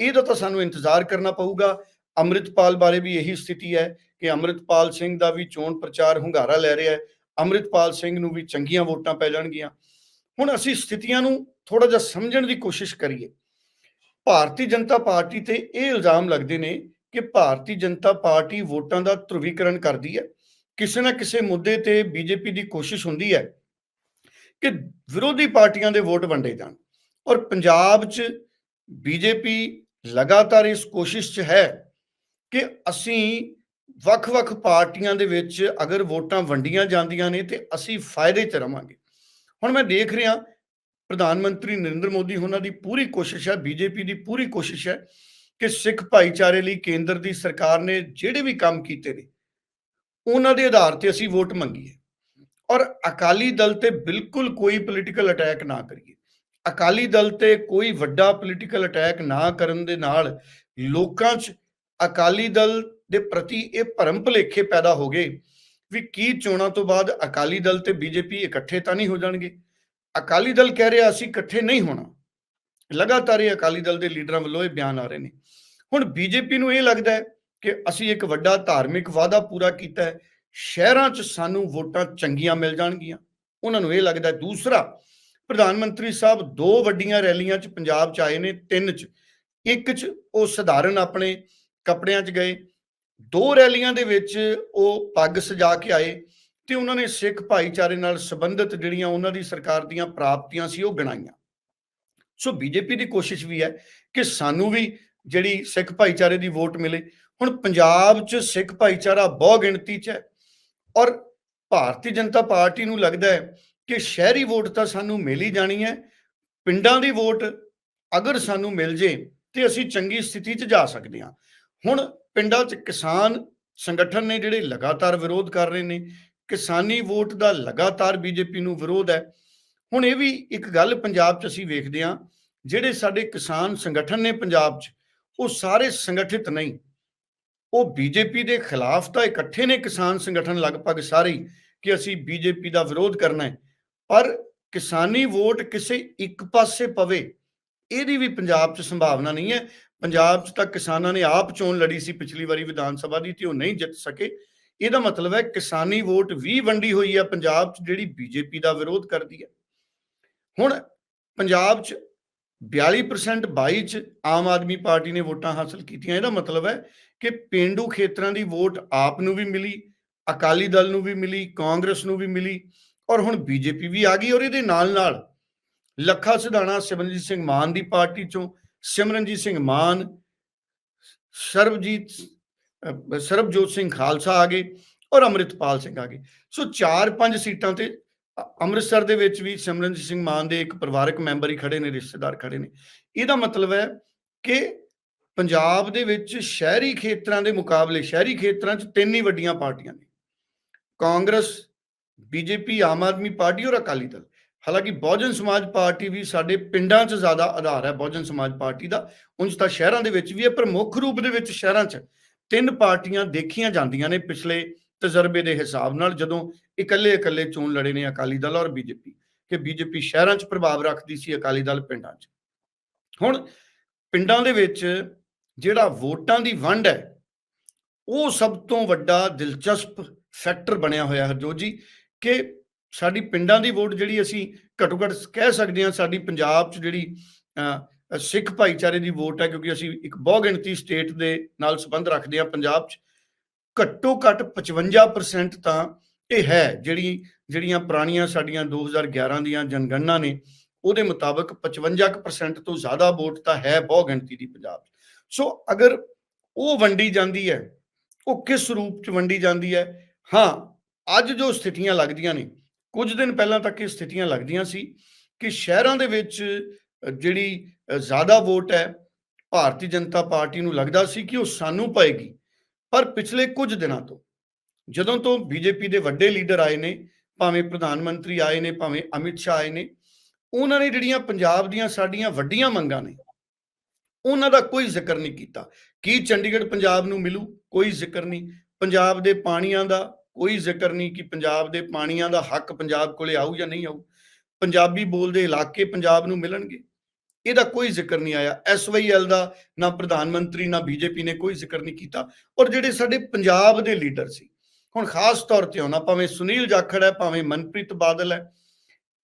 ਇਹਦਾ ਤਾਂ ਸਾਨੂੰ ਇੰਤਜ਼ਾਰ ਕਰਨਾ ਪਊਗਾ। ਅੰਮ੍ਰਿਤਪਾਲ ਬਾਰੇ ਵੀ ਇਹੀ ਸਥਿਤੀ ਹੈ ਕਿ ਅੰਮ੍ਰਿਤਪਾਲ ਸਿੰਘ ਦਾ ਵੀ ਚੋਣ ਪ੍ਰਚਾਰ ਹੁੰਗਾਰਾ ਲੈ ਰਿਹਾ ਹੈ। ਅੰਮ੍ਰਿਤਪਾਲ ਸਿੰਘ ਨੂੰ ਵੀ ਚੰਗੀਆਂ ਵੋਟਾਂ ਪੈ ਜਾਣਗੀਆਂ। ਹੁਣ ਅਸੀਂ ਸਥਿਤੀਆਂ ਨੂੰ ਥੋੜਾ ਜਿਹਾ ਸਮਝਣ ਦੀ ਕੋਸ਼ਿਸ਼ ਕਰੀਏ। ਭਾਰਤੀ ਜਨਤਾ ਪਾਰਟੀ ਤੇ ਇਹ ਇਲਜ਼ਾਮ ਲੱਗਦੇ ਨੇ ਕਿ ਭਾਰਤੀ ਜਨਤਾ ਪਾਰਟੀ ਵੋਟਾਂ ਦਾ ਧਰੁਵੀਕਰਨ ਕਰਦੀ ਹੈ। ਕਿਸੇ ਨਾ ਕਿਸੇ ਮੁੱਦੇ ਤੇ ਬੀਜੇਪੀ ਦੀ ਕੋਸ਼ਿਸ਼ ਹੁੰਦੀ ਹੈ ਕਿ ਵਿਰੋਧੀ ਪਾਰਟੀਆਂ ਦੇ ਵੋਟ ਵੰਡੇ ਜਾਣ। ਔਰ ਪੰਜਾਬ 'ਚ ਬੀਜੇਪੀ ਲਗਾਤਾਰ ਇਸ ਕੋਸ਼ਿਸ਼ 'ਚ ਹੈ ਕਿ ਅਸੀਂ ਵੱਖ-ਵੱਖ ਪਾਰਟੀਆਂ ਦੇ ਵਿੱਚ ਅਗਰ ਵੋਟਾਂ ਵੰਡੀਆਂ ਜਾਂਦੀਆਂ ਨੇ ਤੇ ਅਸੀਂ ਫਾਇਦੇ 'ਚ ਰਵਾਂਗੇ। ਹੁਣ ਮੈਂ ਦੇਖ ਰਿਹਾ, ਪ੍ਰਧਾਨ ਮੰਤਰੀ ਨਰਿੰਦਰ ਮੋਦੀ, ਉਹਨਾਂ ਦੀ ਪੂਰੀ ਕੋਸ਼ਿਸ਼ ਹੈ, ਬੀਜੇਪੀ ਦੀ ਪੂਰੀ ਕੋਸ਼ਿਸ਼ ਹੈ ਕਿ ਸਿੱਖ ਭਾਈਚਾਰੇ ਲਈ ਕੇਂਦਰ ਦੀ ਸਰਕਾਰ ਨੇ ਜਿਹੜੇ ਵੀ ਕੰਮ ਕੀਤੇ ਨੇ, ਉਹਨਾਂ ਦੇ ਆਧਾਰ ਤੇ ਅਸੀਂ ਵੋਟ ਮੰਗੀਏ। ਔਰ ਅਕਾਲੀ ਦਲ ਤੇ ਬਿਲਕੁਲ ਕੋਈ ਪੋਲੀਟੀਕਲ ਅਟੈਕ ਨਾ ਕਰੀਏ। ਅਕਾਲੀ ਦਲ ਤੇ ਕੋਈ ਵੱਡਾ ਪੋਲੀਟੀਕਲ ਅਟੈਕ ਨਾ ਕਰਨ ਦੇ ਨਾਲ ਲੋਕਾਂ 'ਚ ਅਕਾਲੀ ਦਲ ਦੇ ਪ੍ਰਤੀ ਇਹ ਭਰਮ ਭੁਲੇਖੇ ਪੈਦਾ ਹੋ ਗਏ ਵੀ ਕੀ ਚੋਣਾਂ ਤੋਂ ਬਾਅਦ ਅਕਾਲੀ ਦਲ ਤੇ ਬੀਜੇਪੀ ਇਕੱਠੇ ਤਾਂ ਨਹੀਂ ਹੋ ਜਾਣਗੇ। ਅਕਾਲੀ ਦਲ ਕਹਿ ਰਿਹਾ, ਅਸੀਂ ਇਕੱਠੇ ਨਹੀਂ ਹੋਣਾ। ਲਗਾਤਾਰ ਇਹ ਅਕਾਲੀ ਦਲ ਦੇ ਲੀਡਰਾਂ ਵੱਲੋਂ ਇਹ ਬਿਆਨ ਆ ਰਹੇ ਨੇ। ਹੁਣ ਬੀਜੇਪੀ ਨੂੰ ਇਹ ਲੱਗਦਾ ਹੈ ਕਿ ਅਸੀਂ ਇੱਕ ਵੱਡਾ ਧਾਰਮਿਕ ਵਾਅਦਾ ਪੂਰਾ ਕੀਤਾ ਹੈ, ਸ਼ਹਿਰਾਂ 'ਚ ਸਾਨੂੰ ਵੋਟਾਂ ਚੰਗੀਆਂ ਮਿਲ ਜਾਣਗੀਆਂ। ਉਹਨਾਂ ਨੂੰ ਇਹ ਲੱਗਦਾ ਦੂਸਰਾ, ਪ੍ਰਧਾਨ ਮੰਤਰੀ ਸਾਹਿਬ ਦੋ ਵੱਡੀਆਂ ਰੈਲੀਆਂ 'ਚ ਪੰਜਾਬ 'ਚ ਆਏ ਨੇ, ਤਿੰਨ 'ਚ। ਇੱਕ 'ਚ ਉਹ ਸਧਾਰਨ ਆਪਣੇ ਕੱਪੜਿਆਂ 'ਚ ਗਏ। ਦੋ ਰੈਲੀਆਂ ਦੇ ਵਿੱਚ ਉਹ ਪੱਗ ਸਜਾ ਕੇ ਆਏ ਤੇ ਉਹਨਾਂ ਨੇ ਸਿੱਖ ਭਾਈਚਾਰੇ ਨਾਲ ਸੰਬੰਧਿਤ ਜਿਹੜੀਆਂ ਉਹਨਾਂ ਦੀ ਸਰਕਾਰ ਦੀਆਂ ਪ੍ਰਾਪਤੀਆਂ ਸੀ ਉਹ ਗਿਣਾਈਆਂ। ਸੋ ਬੀਜੇਪੀ ਦੀ ਕੋਸ਼ਿਸ਼ ਵੀ ਹੈ ਕਿ ਸਾਨੂੰ ਵੀ ਜਿਹੜੀ ਸਿੱਖ ਭਾਈਚਾਰੇ ਦੀ ਵੋਟ ਮਿਲੇ। ਹੁਣ ਪੰਜਾਬ 'ਚ ਸਿੱਖ ਭਾਈਚਾਰਾ ਬਹੁ ਗਿਣਤੀ 'ਚ ਹੈ ਔਰ ਭਾਰਤੀ ਜਨਤਾ ਪਾਰਟੀ ਨੂੰ ਲੱਗਦਾ ਹੈ ਕਿ ਸ਼ਹਿਰੀ ਵੋਟ ਤਾਂ ਸਾਨੂੰ ਮਿਲ ਹੀ ਜਾਣੀ ਹੈ, ਪਿੰਡਾਂ ਦੀ ਵੋਟ ਅਗਰ ਸਾਨੂੰ ਮਿਲ ਜੇ ਤੇ ਅਸੀਂ ਚੰਗੀ ਸਥਿਤੀ 'ਚ ਜਾ ਸਕਦੇ ਹਾਂ। ਹੁਣ ਪਿੰਡਾਂ 'ਚ ਕਿਸਾਨ ਸੰਗਠਨ ਨੇ ਜਿਹੜੇ ਲਗਾਤਾਰ ਵਿਰੋਧ ਕਰ ਰਹੇ ਨੇ, ਕਿਸਾਨੀ ਵੋਟ ਦਾ ਲਗਾਤਾਰ ਬੀਜੇਪੀ ਨੂੰ ਵਿਰੋਧ ਹੈ ਹੁਣ ਇਹ ਵੀ ਇੱਕ ਗੱਲ ਪੰਜਾਬ 'ਚ ਅਸੀਂ ਵੇਖਦੇ ਹਾਂ, ਜਿਹੜੇ ਸਾਡੇ ਕਿਸਾਨ ਸੰਗਠਨ ਨੇ ਪੰਜਾਬ 'ਚ, ਉਹ ਸਾਰੇ ਸੰਗਠਿਤ ਨਹੀਂ। ਉਹ ਬੀਜੇਪੀ ਦੇ ਖਿਲਾਫ ਤਾਂ ਇਕੱਠੇ ਨੇ ਕਿਸਾਨ ਸੰਗਠਨ ਲਗਭਗ ਸਾਰੇ ਕਿ ਅਸੀਂ ਬੀਜੇਪੀ ਦਾ ਵਿਰੋਧ ਕਰਨਾ ਹੈ। ਪਰ ਕਿਸਾਨੀ ਵੋਟ ਕਿਸੇ ਇੱਕ ਪਾਸੇ ਪਵੇ, ਇਹਦੀ ਵੀ ਪੰਜਾਬ 'ਚ ਸੰਭਾਵਨਾ ਨਹੀਂ ਹੈ। ਪੰਜਾਬ 'ਚ ਤਾਂ ਕਿਸਾਨਾਂ ਨੇ ਆਪ ਚੋਣ ਲੜੀ ਸੀ ਪਿਛਲੀ ਵਾਰੀ ਵਿਧਾਨ ਸਭਾ ਦੀ ਤੇ ਉਹ ਨਹੀਂ ਜਿੱਤ ਸਕੇ। ਇਹਦਾ ਮਤਲਬ ਹੈ ਕਿਸਾਨੀ ਵੋਟ ਵੀ ਵੰਡੀ ਹੋਈ ਹੈ ਪੰਜਾਬ 'ਚ, ਜਿਹੜੀ ਬੀਜੇਪੀ ਦਾ ਵਿਰੋਧ ਕਰਦੀ ਹੈ। ਹੁਣ ਪੰਜਾਬ 'ਚ 42% 22 ਚ ਆਮ ਆਦਮੀ ਪਾਰਟੀ ਨੇ ਵੋਟਾਂ ਹਾਸਲ ਕੀਤੀਆਂ। ਇਹਦਾ ਮਤਲਬ ਹੈ ਕਿ ਪਿੰਡੂ ਖੇਤਰਾਂ ਦੀ ਵੋਟ ਆਪ ਨੂੰ ਵੀ ਮਿਲੀ, ਅਕਾਲੀ ਦਲ ਨੂੰ ਵੀ ਮਿਲੀ, ਕਾਂਗਰਸ ਨੂੰ ਵੀ ਮਿਲੀ ਔਰ ਹੁਣ ਬੀਜੇਪੀ ਵੀ ਆ ਗਈ ਔਰ ਇਹਦੇ ਨਾਲ ਨਾਲ ਲੱਖਾ ਸਿਧਾਣਾ ਸਿਮਰਨਜੀਤ ਸਿੰਘ ਮਾਨ ਦੀ ਪਾਰਟੀ ਚੋਂ ਸਿਮਰਨਜੀਤ ਸਿੰਘ ਮਾਨ, ਸਰਬਜੀਤ ਸਰਬਜੋਤ ਸਿੰਘ ਖਾਲਸਾ ਆ ਗਏ ਔਰ ਅੰਮ੍ਰਿਤਪਾਲ ਸਿੰਘ ਆ ਗਏ। ਸੋ 4-5 ਸੀਟਾਂ ਤੇ ਅੰਮ੍ਰਿਤਸਰ ਦੇ ਵਿੱਚ ਵੀ ਸਿਮਰਨਜੀਤ ਸਿੰਘ ਮਾਨ ਦੇ ਇੱਕ ਪਰਿਵਾਰਕ ਮੈਂਬਰ ਹੀ ਖੜੇ ਨੇ, ਰਿਸ਼ਤੇਦਾਰ ਖੜੇ ਨੇ। ਇਹਦਾ ਮਤਲਬ ਹੈ ਕਿ ਪੰਜਾਬ ਦੇ ਵਿੱਚ ਸ਼ਹਿਰੀ ਖੇਤਰਾਂ ਦੇ ਮੁਕਾਬਲੇ, ਸ਼ਹਿਰੀ ਖੇਤਰਾਂ 'ਚ ਤਿੰਨ ਹੀ ਵੱਡੀਆਂ ਪਾਰਟੀਆਂ ਨੇ। ਕਾਂਗਰਸ, ਬੀਜੇਪੀ, ਆਮ ਆਦਮੀ ਪਾਰਟੀ ਔਰ ਅਕਾਲੀ ਦਲ। ਹਾਲਾਂਕਿ ਬਹੁਜਨ ਸਮਾਜ ਪਾਰਟੀ ਵੀ ਸਾਡੇ ਪਿੰਡਾਂ 'ਚ ਜ਼ਿਆਦਾ ਆਧਾਰ ਹੈ, ਬਹੁਜਨ ਸਮਾਜ ਪਾਰਟੀ ਦਾ। ਉਂਝ ਤਾਂ ਸ਼ਹਿਰਾਂ ਦੇ ਵਿੱਚ ਵੀ ਹੈ, ਪਰ ਮੁੱਖ ਰੂਪ ਦੇ ਵਿੱਚ ਸ਼ਹਿਰਾਂ 'ਚ ਤਿੰਨ ਪਾਰਟੀਆਂ ਦੇਖੀਆਂ ਜਾਂਦੀਆਂ ਨੇ ਪਿਛਲੇ ਤਜਰਬੇ ਦੇ ਹਿਸਾਬ ਨਾਲ ਜਦੋਂ ਇਕੱਲੇ ਇਕੱਲੇ ਚੋਣ ਲੜੇ ਨੇ ਅਕਾਲੀ ਦਲ ਔਰ ਬੀਜੇਪੀ, ਕਿ ਬੀਜੇਪੀ ਸ਼ਹਿਰਾਂ 'ਚ ਪ੍ਰਭਾਵ ਰੱਖਦੀ ਸੀ ਅਕਾਲੀ ਦਲ ਪਿੰਡਾਂ 'ਚ। ਹੁਣ ਪਿੰਡਾਂ ਦੇ ਵਿੱਚ ਜਿਹੜਾ ਵੋਟਾਂ ਦੀ ਵੰਡ ਹੈ, ਉਹ ਸਭ ਤੋਂ ਵੱਡਾ ਦਿਲਚਸਪ ਫੈਕਟਰ ਬਣਿਆ ਹੋਇਆ ਹਰਜੋਤ ਜੀ, ਕਿ ਸਾਡੀ ਪਿੰਡਾਂ ਦੀ ਵੋਟ ਜਿਹੜੀ ਅਸੀਂ ਘੱਟੋ ਘੱਟ ਕਹਿ ਸਕਦੇ ਹਾਂ ਸਾਡੀ ਪੰਜਾਬ 'ਚ ਜਿਹੜੀ ਸਿੱਖ ਭਾਈਚਾਰੇ ਦੀ ਵੋਟ ਹੈ, ਕਿਉਂਕਿ ਅਸੀਂ ਇੱਕ ਬਹੁਗਿਣਤੀ ਸਟੇਟ ਦੇ ਨਾਲ ਸੰਬੰਧ ਰੱਖਦੇ ਹਾਂ ਪੰਜਾਬ 'ਚ ਘੱਟੋ ਘੱਟ 55% ਤਾਂ ਇਹ ਹੈ ਜਿਹੜੀ, ਜਿਹੜੀਆਂ ਪੁਰਾਣੀਆਂ ਸਾਡੀਆਂ 2011 ਦੀਆਂ ਜਨਗਣਨਾ ਨੇ, ਉਹਦੇ ਮੁਤਾਬਕ 55% ਤੋਂ ਜ਼ਿਆਦਾ ਵੋਟ ਤਾਂ ਹੈ ਬਹੁ ਗਿਣਤੀ ਦੀ ਪੰਜਾਬ 'ਚ। ਸੋ ਅਗਰ ਉਹ ਵੰਡੀ ਜਾਂਦੀ ਹੈ, ਉਹ ਕਿਸ ਰੂਪ 'ਚ ਵੰਡੀ ਜਾਂਦੀ ਹੈ? ਹਾਂ, ਅੱਜ ਜੋ ਸਥਿਤੀਆਂ ਲੱਗਦੀਆਂ ਨੇ, ਕੁਝ ਦਿਨ ਪਹਿਲਾਂ ਤੱਕ ਇਹ ਸਥਿਤੀਆਂ ਲੱਗਦੀਆਂ ਸੀ ਕਿ ਸ਼ਹਿਰਾਂ ਦੇ ਵਿੱਚ ਜਿਹੜੀ ਜ਼ਿਆਦਾ ਵੋਟ ਹੈ, ਭਾਰਤੀ ਜਨਤਾ ਪਾਰਟੀ ਨੂੰ ਲੱਗਦਾ ਸੀ ਕਿ ਉਹ ਸਾਨੂੰ ਪਏਗੀ। ਪਰ ਪਿਛਲੇ ਕੁਝ ਦਿਨਾਂ ਤੋਂ, ਜਦੋਂ ਤੋਂ ਬੀਜੇਪੀ ਦੇ ਵੱਡੇ ਲੀਡਰ ਆਏ ਨੇ, ਭਾਵੇਂ ਪ੍ਰਧਾਨ ਮੰਤਰੀ ਆਏ ਨੇ, ਭਾਵੇਂ ਅਮਿਤ ਸ਼ਾਹ ਆਏ ਨੇ, ਉਹਨਾਂ ਨੇ ਜਿਹੜੀਆਂ ਪੰਜਾਬ ਦੀਆਂ ਸਾਡੀਆਂ ਵੱਡੀਆਂ ਮੰਗਾਂ ਨੇ, ਉਹਨਾਂ ਦਾ ਕੋਈ ਜ਼ਿਕਰ ਨਹੀਂ ਕੀਤਾ। ਕੀ ਚੰਡੀਗੜ੍ਹ ਪੰਜਾਬ ਨੂੰ ਮਿਲੂ? ਕੋਈ ਜ਼ਿਕਰ ਨਹੀਂ। ਪੰਜਾਬ ਦੇ ਪਾਣੀਆਂ ਦਾ ਕੋਈ ਜ਼ਿਕਰ ਨਹੀਂ ਕਿ ਪੰਜਾਬ ਦੇ ਪਾਣੀਆਂ ਦਾ ਹੱਕ ਪੰਜਾਬ ਕੋਲੇ ਆਊ ਜਾਂ ਨਹੀਂ ਆਊ। ਪੰਜਾਬੀ ਬੋਲਦੇ ਇਲਾਕੇ ਪੰਜਾਬ ਨੂੰ ਮਿਲਣਗੇ। ਇਹਦਾ ਕੋਈ ਜ਼ਿਕਰ ਨਹੀਂ ਆਇਆ ਐਸਵਾਈਐਲ ਦਾ, ਨਾ ਪ੍ਰਧਾਨ ਮੰਤਰੀ, ਨਾ ਬੀਜੇਪੀ ਨੇ ਕੋਈ ਜ਼ਿਕਰ ਨਹੀਂ ਕੀਤਾ। ਔਰ ਜਿਹੜੇ ਸਾਡੇ ਪੰਜਾਬ ਦੇ ਲੀਡਰ ਸੀ, ਹੁਣ ਖਾਸ ਤੌਰ ਤੇ ਆਉਣਾ ਭਾਵੇਂ ਸੁਨੀਲ ਜਾਖੜ ਹੈ, ਭਾਵੇਂ ਮਨਪ੍ਰੀਤ ਬਾਦਲ ਹੈ,